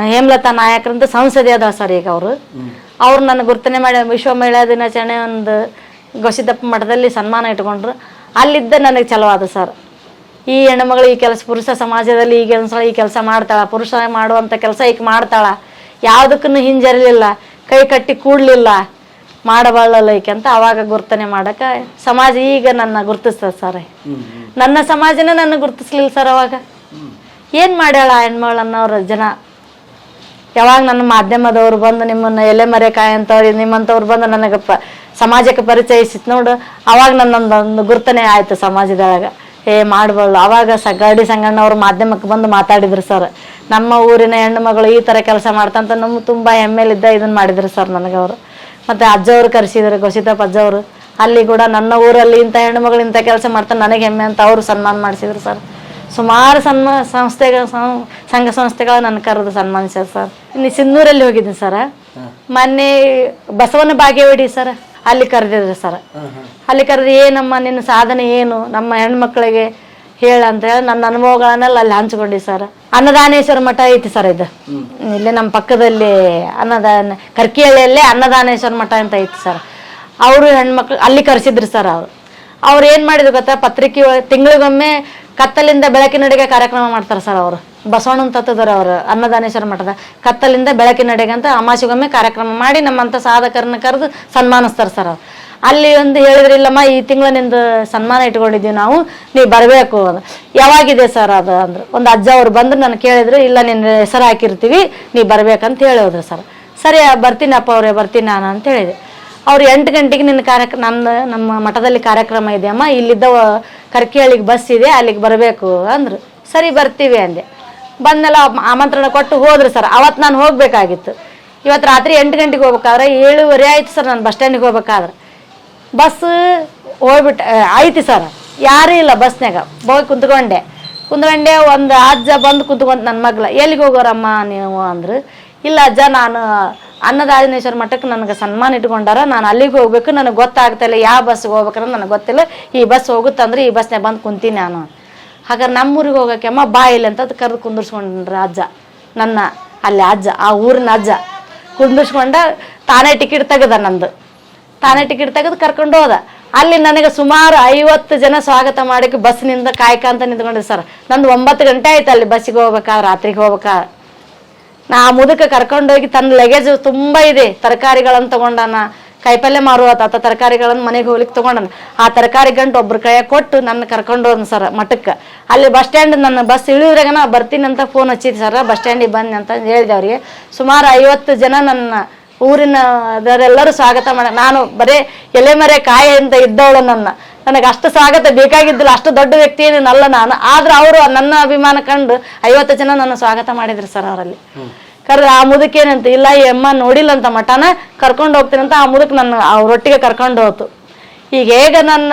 ಹೇಮಲತಾ ನಾಯಕರಂತ ಸಂಸದೆ ಅದಾವ ಸರ್ ಈಗ ಅವರು. ಅವ್ರು ನನ್ನ ಗುರ್ತನೆ ಮಾಡಿ ವಿಶ್ವ ಮಹಿಳಾ ದಿನಾಚರಣೆ ಒಂದು ಗೊಸಿದಪ್ಪ ಮಠದಲ್ಲಿ ಸನ್ಮಾನ ಇಟ್ಕೊಂಡ್ರು. ಅಲ್ಲಿದ್ದ ನನಗೆ ಚಲವಾದ ಸರ್. ಈ ಹೆಣ್ಮಗಳು ಈ ಕೆಲಸ ಪುರುಷ ಸಮಾಜದಲ್ಲಿ ಈಗ ಒಂದ್ಸಲ ಈ ಕೆಲಸ ಮಾಡ್ತಾಳ, ಪುರುಷ ಮಾಡುವಂಥ ಕೆಲಸ ಈಗ ಮಾಡ್ತಾಳ. ಯಾವುದಕ್ಕೂ ಹಿಂಜರಿಲಿಲ್ಲ, ಕೈ ಕಟ್ಟಿ ಕೂಡ್ಲಿಲ್ಲ ಮಾಡಬಾಳಲ್ಲ ಈಕೆ ಅಂತ ಅವಾಗ ಗುರ್ತನೆ ಮಾಡಕ ಸಮಾಜ ಈಗ ನನ್ನ ಗುರ್ತಿಸ್ತದೆ ಸರ್. ನನ್ನ ಸಮಾಜನೇ ನನ್ನ ಗುರ್ತಿಸ್ಲಿಲ್ಲ ಸರ್ ಅವಾಗ. ಏನು ಮಾಡ್ಯಾಳ ಹೆಣ್ಮಗಳು ಅನ್ನೋರು ಜನ? ಯಾವಾಗ ನನ್ನ ಮಾಧ್ಯಮದವ್ರು ಬಂದು ನಿಮ್ಮನ್ನ ಎಲೆ ಮರೆಕಾಯಿ ಅಂತವ್ರು ನಿಮ್ಮಂಥವ್ರು ಬಂದು ನನಗೆ ಸಮಾಜಕ್ಕೆ ಪರಿಚಯಿಸಿತ್ತು ನೋಡು. ಅವಾಗ ನನ್ನೊಂದೊಂದು ಗುರ್ತನೆ ಆಯ್ತು ಸಮಾಜದೊಳಗೆ. ಏ ಮಾಡ್ಬಾರ್ದು ಅವಾಗ ಸ ಗರಡಿ ಸಂಗಣ್ಣವ್ರು ಮಾಧ್ಯಮಕ್ಕೆ ಬಂದು ಮಾತಾಡಿದ್ರು ಸರ್. ನಮ್ಮ ಊರಿನ ಹೆಣ್ಣು ಮಗಳು ಈ ಥರ ಕೆಲಸ ಮಾಡ್ತಂತ ನಮ್ಮ ತುಂಬ ಹೆಮ್ಮೆಲಿದ್ದ ಇದನ್ನ ಮಾಡಿದ್ರು ಸರ್ ನನಗೆ ಅವರು. ಮತ್ತು ಅಜ್ಜವರು ಕರೆಸಿದ್ರು ಗೋಸಿತಪ್ಪ ಅಜ್ಜವರು. ಅಲ್ಲಿ ಕೂಡ ನನ್ನ ಊರಲ್ಲಿ ಇಂಥ ಹೆಣ್ಣು ಮಗಳು ಇಂಥ ಕೆಲಸ ಮಾಡ್ತಾನೆ ನನಗೆ ಹೆಮ್ಮೆ ಅಂತ ಅವರು ಸನ್ಮಾನ ಮಾಡಿಸಿದ್ರು ಸರ್. ಸುಮಾರು ಸನ್ಮ ಸಂಸ್ಥೆಗಳ ಸಂಘ ಸಂಸ್ಥೆಗಳು ನನ್ನ ಕರೆದು ಸನ್ಮಾನಿಸ್ಯಾರ ಸರ್. ಇನ್ನು ಸಿನ್ನೂರಲ್ಲಿ ಹೋಗಿದ್ದೀನಿ ಸರ್. ಮೊನ್ನೆ ಬಸವನ ಬಾಗೇವಾಡಿ ಸರ್. ಅಲ್ಲಿ ಕರೆದಿದ್ರು ಸರ್. ಅಲ್ಲಿ ಕರೆದು ಏನಮ್ಮ ನಿನ್ನ ಸಾಧನೆ ಏನು? ನಮ್ಮ ಹೆಣ್ಮಕ್ಳಿಗೆ ಹೇಳ ಅಂತ ಹೇಳಿ ನನ್ನ ಅನುಭವಗಳನ್ನೆಲ್ಲ ಅಲ್ಲಿ ಹಂಚ್ಕೊಂಡಿ ಸರ್. ಅನ್ನದಾನೇಶ್ವರ ಮಠ ಐತಿ ಸರ್ ಇದು. ಇಲ್ಲಿ ನಮ್ಮ ಪಕ್ಕದಲ್ಲಿ ಅನ್ನದಾನ ಕರ್ಕಿಹಳ್ಳಿಯಲ್ಲೇ ಅನ್ನದಾನೇಶ್ವರ ಮಠ ಅಂತ ಐತಿ ಸರ್. ಅವರು ಹೆಣ್ಮಕ್ಳು ಅಲ್ಲಿ ಕರೆಸಿದ್ರು ಸರ್ ಅವರು. ಅವ್ರು ಏನು ಮಾಡಿದ್ರು ಗೊತ್ತಾ? ಪತ್ರಿಕೆ ತಿಂಗಳಿಗೊಮ್ಮೆ ಕತ್ತಲಿಂದ ಬೆಳಕಿನಡೆಗೆ ಕಾರ್ಯಕ್ರಮ ಮಾಡ್ತಾರೆ ಸರ್ ಅವರು. ಬಸವಣ್ಣನ ತತ್ತದರ ಅವರು ಅನ್ನದಾನೇಶ್ವರ ಮಠದ ಕತ್ತಲಿಂದ ಬೆಳಕಿನಡೆಗೆ ಅಂತ ಅಮಾಸಿಗೊಮ್ಮೆ ಕಾರ್ಯಕ್ರಮ ಮಾಡಿ ನಮ್ಮಂಥ ಸಾಧಕರನ್ನ ಕರೆದು ಸನ್ಮಾನಿಸ್ತಾರೆ ಸರ್ ಅವ್ರು. ಅಲ್ಲಿ ಒಂದು ಹೇಳಿದ್ರು, ಇಲ್ಲಮ್ಮ, ಈ ತಿಂಗಳ ನಿಂದು ಸನ್ಮಾನ ಇಟ್ಕೊಂಡಿದ್ದೀವಿ ನಾವು ನೀವು ಬರಬೇಕು ಅದು. ಯಾವಾಗಿದೆ ಸರ್ ಅದು? ಅಂದ್ರೆ. ಒಂದು ಅಜ್ಜ ಅವ್ರು ಬಂದು ನಾನು ಕೇಳಿದ್ರು, ಇಲ್ಲ, ನಿನ್ನ ಹೆಸರು ಹಾಕಿರ್ತೀವಿ ನೀವು ಬರ್ಬೇಕಂತ ಹೇಳೋದ್ರ ಸರ್. ಸರಿ, ಬರ್ತೀನಿ ಅಪ್ಪ ಅವರೇ, ಬರ್ತೀನಿ ನಾನು, ಅಂತ ಹೇಳಿದೆ ಅವ್ರು ಎಂಟು ಗಂಟೆಗೆ ನಿನ್ನ ಕಾರ್ಯ ನನ್ನ ನಮ್ಮ ಮಠದಲ್ಲಿ ಕಾರ್ಯಕ್ರಮ ಇದೆ ಅಮ್ಮ ಇಲ್ಲಿದ್ದ ಕರ್ಕಿಹಳ್ಳಿಗೆ ಬಸ್ ಇದೆ, ಅಲ್ಲಿಗೆ ಬರಬೇಕು ಅಂದರು. ಸರಿ, ಬರ್ತೀವಿ, ಅಂದೆ. ಬಂದೆಲ್ಲ ಆಮಂತ್ರಣ ಕೊಟ್ಟು ಹೋದ್ರು ಸರ್. ಅವತ್ತು ನಾನು ಹೋಗಬೇಕಾಗಿತ್ತು. ಇವತ್ತು ರಾತ್ರಿ ಎಂಟು ಗಂಟೆಗೆ ಹೋಗ್ಬೇಕಾದ್ರೆ ಏಳುವರೆ ಆಯ್ತು ಸರ್ ನಾನು ಬಸ್ ಸ್ಟ್ಯಾಂಡಿಗೆ ಹೋಗ್ಬೇಕಾದ್ರೆ. ಬಸ್ ಹೋಗ್ಬಿಟ್ಟು ಆಯ್ತು ಸರ್. ಯಾರೂ ಇಲ್ಲ ಬಸ್ನಾಗ ಹೋಗಿ ಕುಂತ್ಕೊಂಡೆ. ಕುಂತ್ಕೊಂಡೆ ಒಂದು ಅಜ್ಜ ಬಂದು ಕುಂತ್ಕೊಂತ ನನ್ನ ಮಗ್ಲ, ಎಲ್ಲಿಗೆ ಹೋಗೋರಮ್ಮ ನೀವು? ಅಂದ್ರೆ, ಇಲ್ಲ ಅಜ್ಜ, ನಾನು ಅನ್ನದಾಜನೇಶ್ವರ ಮಠಕ್ಕೆ ನನಗೆ ಸನ್ಮಾನ ಇಟ್ಕೊಂಡಾರ, ನಾನು ಅಲ್ಲಿಗೆ ಹೋಗ್ಬೇಕು. ನನಗೆ ಗೊತ್ತಾಗ್ತಾ ಇಲ್ಲ ಯಾವ ಬಸ್ಗೆ ಹೋಗ್ಬೇಕಂದ್ರೆ ನನಗೆ ಗೊತ್ತಿಲ್ಲ. ಈ ಬಸ್ ಹೋಗುತ್ತಂದ್ರೆ ಈ ಬಸ್ನಾಗ ಬಂದು ಕುಂತೀನಿ ನಾನು. ಹಾಗಾದ್ರೆ ನಮ್ಮೂರಿಗೆ ಹೋಗೋಕೆ ಅಮ್ಮ ಬಾ ಇಲ್ಲ ಅಂತ ಕರೆದು ಕುಂದಿರ್ಸ್ಕೊಂಡ್ರ ಅಜ್ಜ ನನ್ನ, ಅಲ್ಲಿ ಅಜ್ಜ, ಆ ಊರಿನ ಅಜ್ಜ. ಕುಂದಿರ್ಸ್ಕೊಂಡ ತಾನೇ ಟಿಕೆಟ್ ತೆಗೆದ ನಂದು. ತಾನೇ ಟಿಕೆಟ್ ತೆಗೆದು ಕರ್ಕೊಂಡು ಹೋದ. ಅಲ್ಲಿ ನನಗೆ ಸುಮಾರು ಐವತ್ತು ಜನ ಸ್ವಾಗತ ಮಾಡಕ್ಕೆ ಬಸ್ನಿಂದ ಕಾಯ್ಕಂತ ನಿಂತ್ಕೊಂಡಿದ್ದೆ ಸರ್. ನಂದು ಒಂಬತ್ತು ಗಂಟೆ ಆಯ್ತು ಅಲ್ಲಿ ಬಸ್ಸಿಗೆ ಹೋಗ್ಬೇಕಾ, ರಾತ್ರಿಗೆ ಹೋಗ್ಬೇಕಾ? ನಾ ಮುದುಕ ಕರ್ಕೊಂಡೋಗಿ ತನ್ನ ಲಗೇಜ್ ತುಂಬ ಇದೆ, ತರಕಾರಿಗಳನ್ನು ತಗೊಂಡಾನ. ಕಾಯಿಪಲ್ಯ ಮಾರುವ ಆತ ತರಕಾರಿಗಳನ್ನು ಮನೆಗೆ ಹೋಗ್ಲಿಕ್ಕೆ ತಗೊಂಡನ. ಆ ತರಕಾರಿ ಗಂಟು ಒಬ್ರ ಕೈಯಾಗ ಕೊಟ್ಟು ನನ್ನ ಕರ್ಕೊಂಡು ಸರ್ ಮಠಕ್ಕೆ. ಅಲ್ಲಿ ಬಸ್ ಸ್ಟ್ಯಾಂಡ್ ನನ್ನ ಬಸ್ ಇಳಿದ್ರಾಗ ನಾ ಬರ್ತೀನಿ ಅಂತ ಫೋನ್ ಹಚ್ಚಿದ್ ಸರ್. ಬಸ್ ಸ್ಟ್ಯಾಂಡಿಗೆ ಬನ್ನಿ ಅಂತ ಹೇಳಿದೆ ಅವ್ರಿಗೆ. ಸುಮಾರು ಐವತ್ತು ಜನ ನನ್ನ ಊರಿನ ಅದರೆಲ್ಲರೂ ಸ್ವಾಗತ ಮಾಡ, ನಾನು ಬರೇ ಎಲೆ ಮರೆ ಕಾಯಿ ಅಂತ ಇದ್ದವಳು ನನ್ನ. ನನಗೆ ಅಷ್ಟು ಸ್ವಾಗತ ಬೇಕಾಗಿದ್ದಿಲ್ಲ, ಅಷ್ಟು ದೊಡ್ಡ ವ್ಯಕ್ತಿ ಏನೇನಲ್ಲ ನಾನು. ಆದ್ರೆ ಅವರು ನನ್ನ ಅಭಿಮಾನ ಕಂಡು ಐವತ್ತು ಜನ ನನ್ನ ಸ್ವಾಗತ ಮಾಡಿದ್ರು ಸರ್ ಅವರಲ್ಲಿ. ಕರೆದು ಆ ಏನಂತ, ಇಲ್ಲ ಈ ನೋಡಿಲ್ಲ ಅಂತ ಮಠನ ಕರ್ಕೊಂಡು ಹೋಗ್ತೀನಂತ ಆ ಮುದುಕ್ ನನ್ನ ಅವ್ರೊಟ್ಟಿಗೆ ಕರ್ಕೊಂಡು ಹೋತು. ಈಗ ಹೇಗೆ ನನ್ನ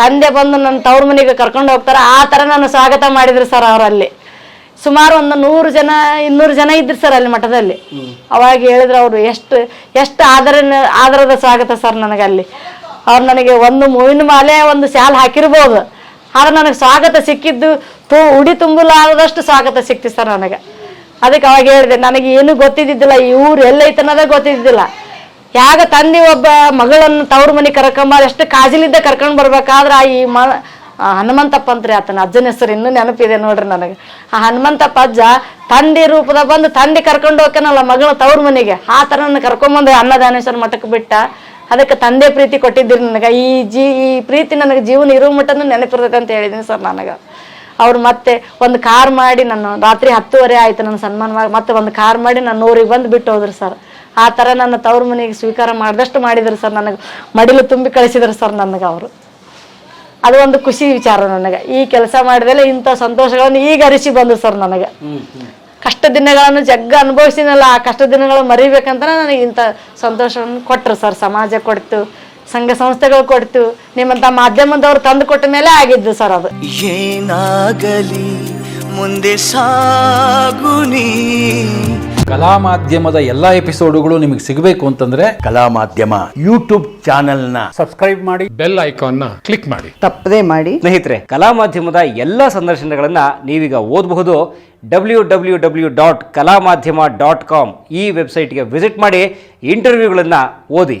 ತಂದೆ ಬಂದು ನನ್ನ ತವ್ರ ಮನೆಗೆ ಕರ್ಕೊಂಡು ಹೋಗ್ತಾರೆ ಆ ಥರ ನಾನು ಸ್ವಾಗತ ಮಾಡಿದ್ರು ಸರ್ ಅವರಲ್ಲಿ. ಸುಮಾರು ಒಂದು ನೂರು ಜನ, ಇನ್ನೂರು ಜನ ಇದ್ರು ಸರ್ ಅಲ್ಲಿ ಮಠದಲ್ಲಿ. ಅವಾಗ ಹೇಳಿದ್ರು ಅವರು, ಎಷ್ಟು ಎಷ್ಟು ಆದರ ಆದರದ ಸ್ವಾಗತ ಸರ್ ನನಗೆ ಅಲ್ಲಿ ಅವ್ರು ನನಗೆ ಒಂದು ಮೂವಿನ ಮಾಲೆ, ಒಂದು ಶಾಲ್ ಹಾಕಿರ್ಬೋದು. ಆದ್ರೆ ನನಗೆ ಸ್ವಾಗತ ಸಿಕ್ಕಿದ್ದು ತು, ಉಡಿ ತುಂಬಲಾರದಷ್ಟು ಸ್ವಾಗತ ಸಿಕ್ತಿ ಸರ್ ನನಗೆ. ಅದಕ್ಕೆ ಅವಾಗ ಹೇಳಿದೆ, ನನಗೆ ಏನು ಗೊತ್ತಿದ್ದಿದ್ದಿಲ್ಲ, ಈ ಊರು ಎಲ್ಲೈತೆ ಅನ್ನೋದೇ ಗೊತ್ತಿದ್ದಿಲ್ಲ ಯಾಗ ತಂದೆ ಒಬ್ಬ ಮಗಳನ್ನು ತವ್ರ ಮನೆ ಕರ್ಕೊಂಬಾರ ಎಷ್ಟು ಕಾಜಿಲಿದ್ದ ಕರ್ಕೊಂಡು ಬರ್ಬೇಕಾದ್ರೆ ಆ ಈ ಮ ಹನುಮಂತಪ್ಪ ಅಂತ್ರಿ ಆತನ ಅಜ್ಜನ ಹೆಸರು ಇನ್ನೂ ನೆನಪಿದೆ ನೋಡ್ರಿ ನನಗೆ. ಆ ಹನುಮಂತಪ್ಪ ಅಜ್ಜ ತಂದೆ ರೂಪದ ಬಂದು ತಂದೆ ಕರ್ಕೊಂಡು ಹೋಗ್ಕನಲ್ಲ ಮಗಳ ತವ್ರ ಮನೆಗೆ. ಆ ಥರ ನನ್ನ ಕರ್ಕೊಂಬಂದು ಅನ್ನದಾನೇಶ್ವರ ಮಠಕ್ಕೆ ಬಿಟ್ಟ. ಅದಕ್ಕೆ ತಂದೆ ಪ್ರೀತಿ ಕೊಟ್ಟಿದ್ದೀರಿ ನನಗೆ. ಈ ಜೀ, ಈ ಪ್ರೀತಿ ನನಗೆ ಜೀವನ ಇರೋ ಮಟ್ಟನೂ ನೆನಪಿರ್ತೈತೆ ಅಂತ ಹೇಳಿದ್ದೀನಿ ಸರ್ ನನಗೆ. ಅವ್ರು ಮತ್ತೆ ಒಂದು ಕಾರ್ ಮಾಡಿ ನನ್ನ ರಾತ್ರಿ ಹತ್ತುವರೆ ಆಯ್ತು ನನ್ನ ಸನ್ಮಾನ ಮತ್ತೆ ಒಂದು ಕಾರ್ ಮಾಡಿ ನನ್ನ ಊರಿಗೆ ಬಂದು ಬಿಟ್ಟು ಹೋದ್ರು ಸರ್. ಆ ಥರ ನನ್ನ ತವ್ರ ಮನೆಗೆ ಸ್ವೀಕಾರ ಮಾಡಿದಷ್ಟು ಮಾಡಿದ್ರು ಸರ್ ನನಗೆ. ಮಡಿಲು ತುಂಬಿ ಕಳಿಸಿದ್ರು ಸರ್ ನನಗೆ ಅವರು. ಅದು ಒಂದು ಖುಷಿ ವಿಚಾರ ನನಗೆ. ಈ ಕೆಲಸ ಮಾಡಿದ್ರೆ ಇಂಥ ಸಂತೋಷಗಳನ್ನು ಈಗ ಅರಿಸಿ ಬಂದು ಸರ್ ನನಗೆ. ಕಷ್ಟ ದಿನಗಳನ್ನು ಜಗ್ಗ ಅನುಭವಿಸಿನಲ್ಲ ಆ ಕಷ್ಟ ದಿನಗಳು ಮರಿಬೇಕಂತ ನನಗೆ ಇಂಥ ಸಂತೋಷವನ್ನು ಕೊಟ್ಟರು ಸರ್ ಸಮಾಜ ಕೊಡ್ತು. ಸಂಘ ಸಂಸ್ಥೆಗಳು ಕೊಡ್ತು. ನಿಮ್ಮಂತ ಮಾಧ್ಯಮದವ್ರು ತಂದು ಕೊಟ್ಟ ಮೇಲೆ ಆಗಿದ್ದು ಸರ್ ಅದು. ಏನಾಗಲಿ ಮುಂದೆ ಸಾಗುನಿ ಕಲಾ ಮಾಧ್ಯಮದ ಎಲ್ಲಾ ಎಪಿಸೋಡುಗಳು ನಿಮಗೆ ಸಿಗಬೇಕು ಅಂತಂದ್ರೆ ಕಲಾ ಮಾಧ್ಯಮ ಯೂಟ್ಯೂಬ್ ಚಾನೆಲ್ನ ಸಬ್ಸ್ಕ್ರೈಬ್ ಮಾಡಿ ಬೆಲ್ ಐಕಾನ್ನ ಕ್ಲಿಕ್ ಮಾಡಿ. ತಪ್ಪದೇ ಮಾಡಿ. ಸ್ನೇಹಿತರೆ ಕಲಾ ಮಾಧ್ಯಮದ ಎಲ್ಲ ಸಂದರ್ಶನಗಳನ್ನು ನೀವೀಗ ಓದಬಹುದು. ಡಬ್ಲ್ಯೂ ಡಬ್ಲ್ಯೂ ಡಬ್ಲ್ಯೂ ಡಾಟ್ ಕಲಾ ಮಾಧ್ಯಮ ಡಾಟ್ ಕಾಮ್ ಈ ವೆಬ್ಸೈಟ್ಗೆ ವಿಸಿಟ್ ಮಾಡಿ ಇಂಟರ್ವ್ಯೂಗಳನ್ನು ಓದಿ.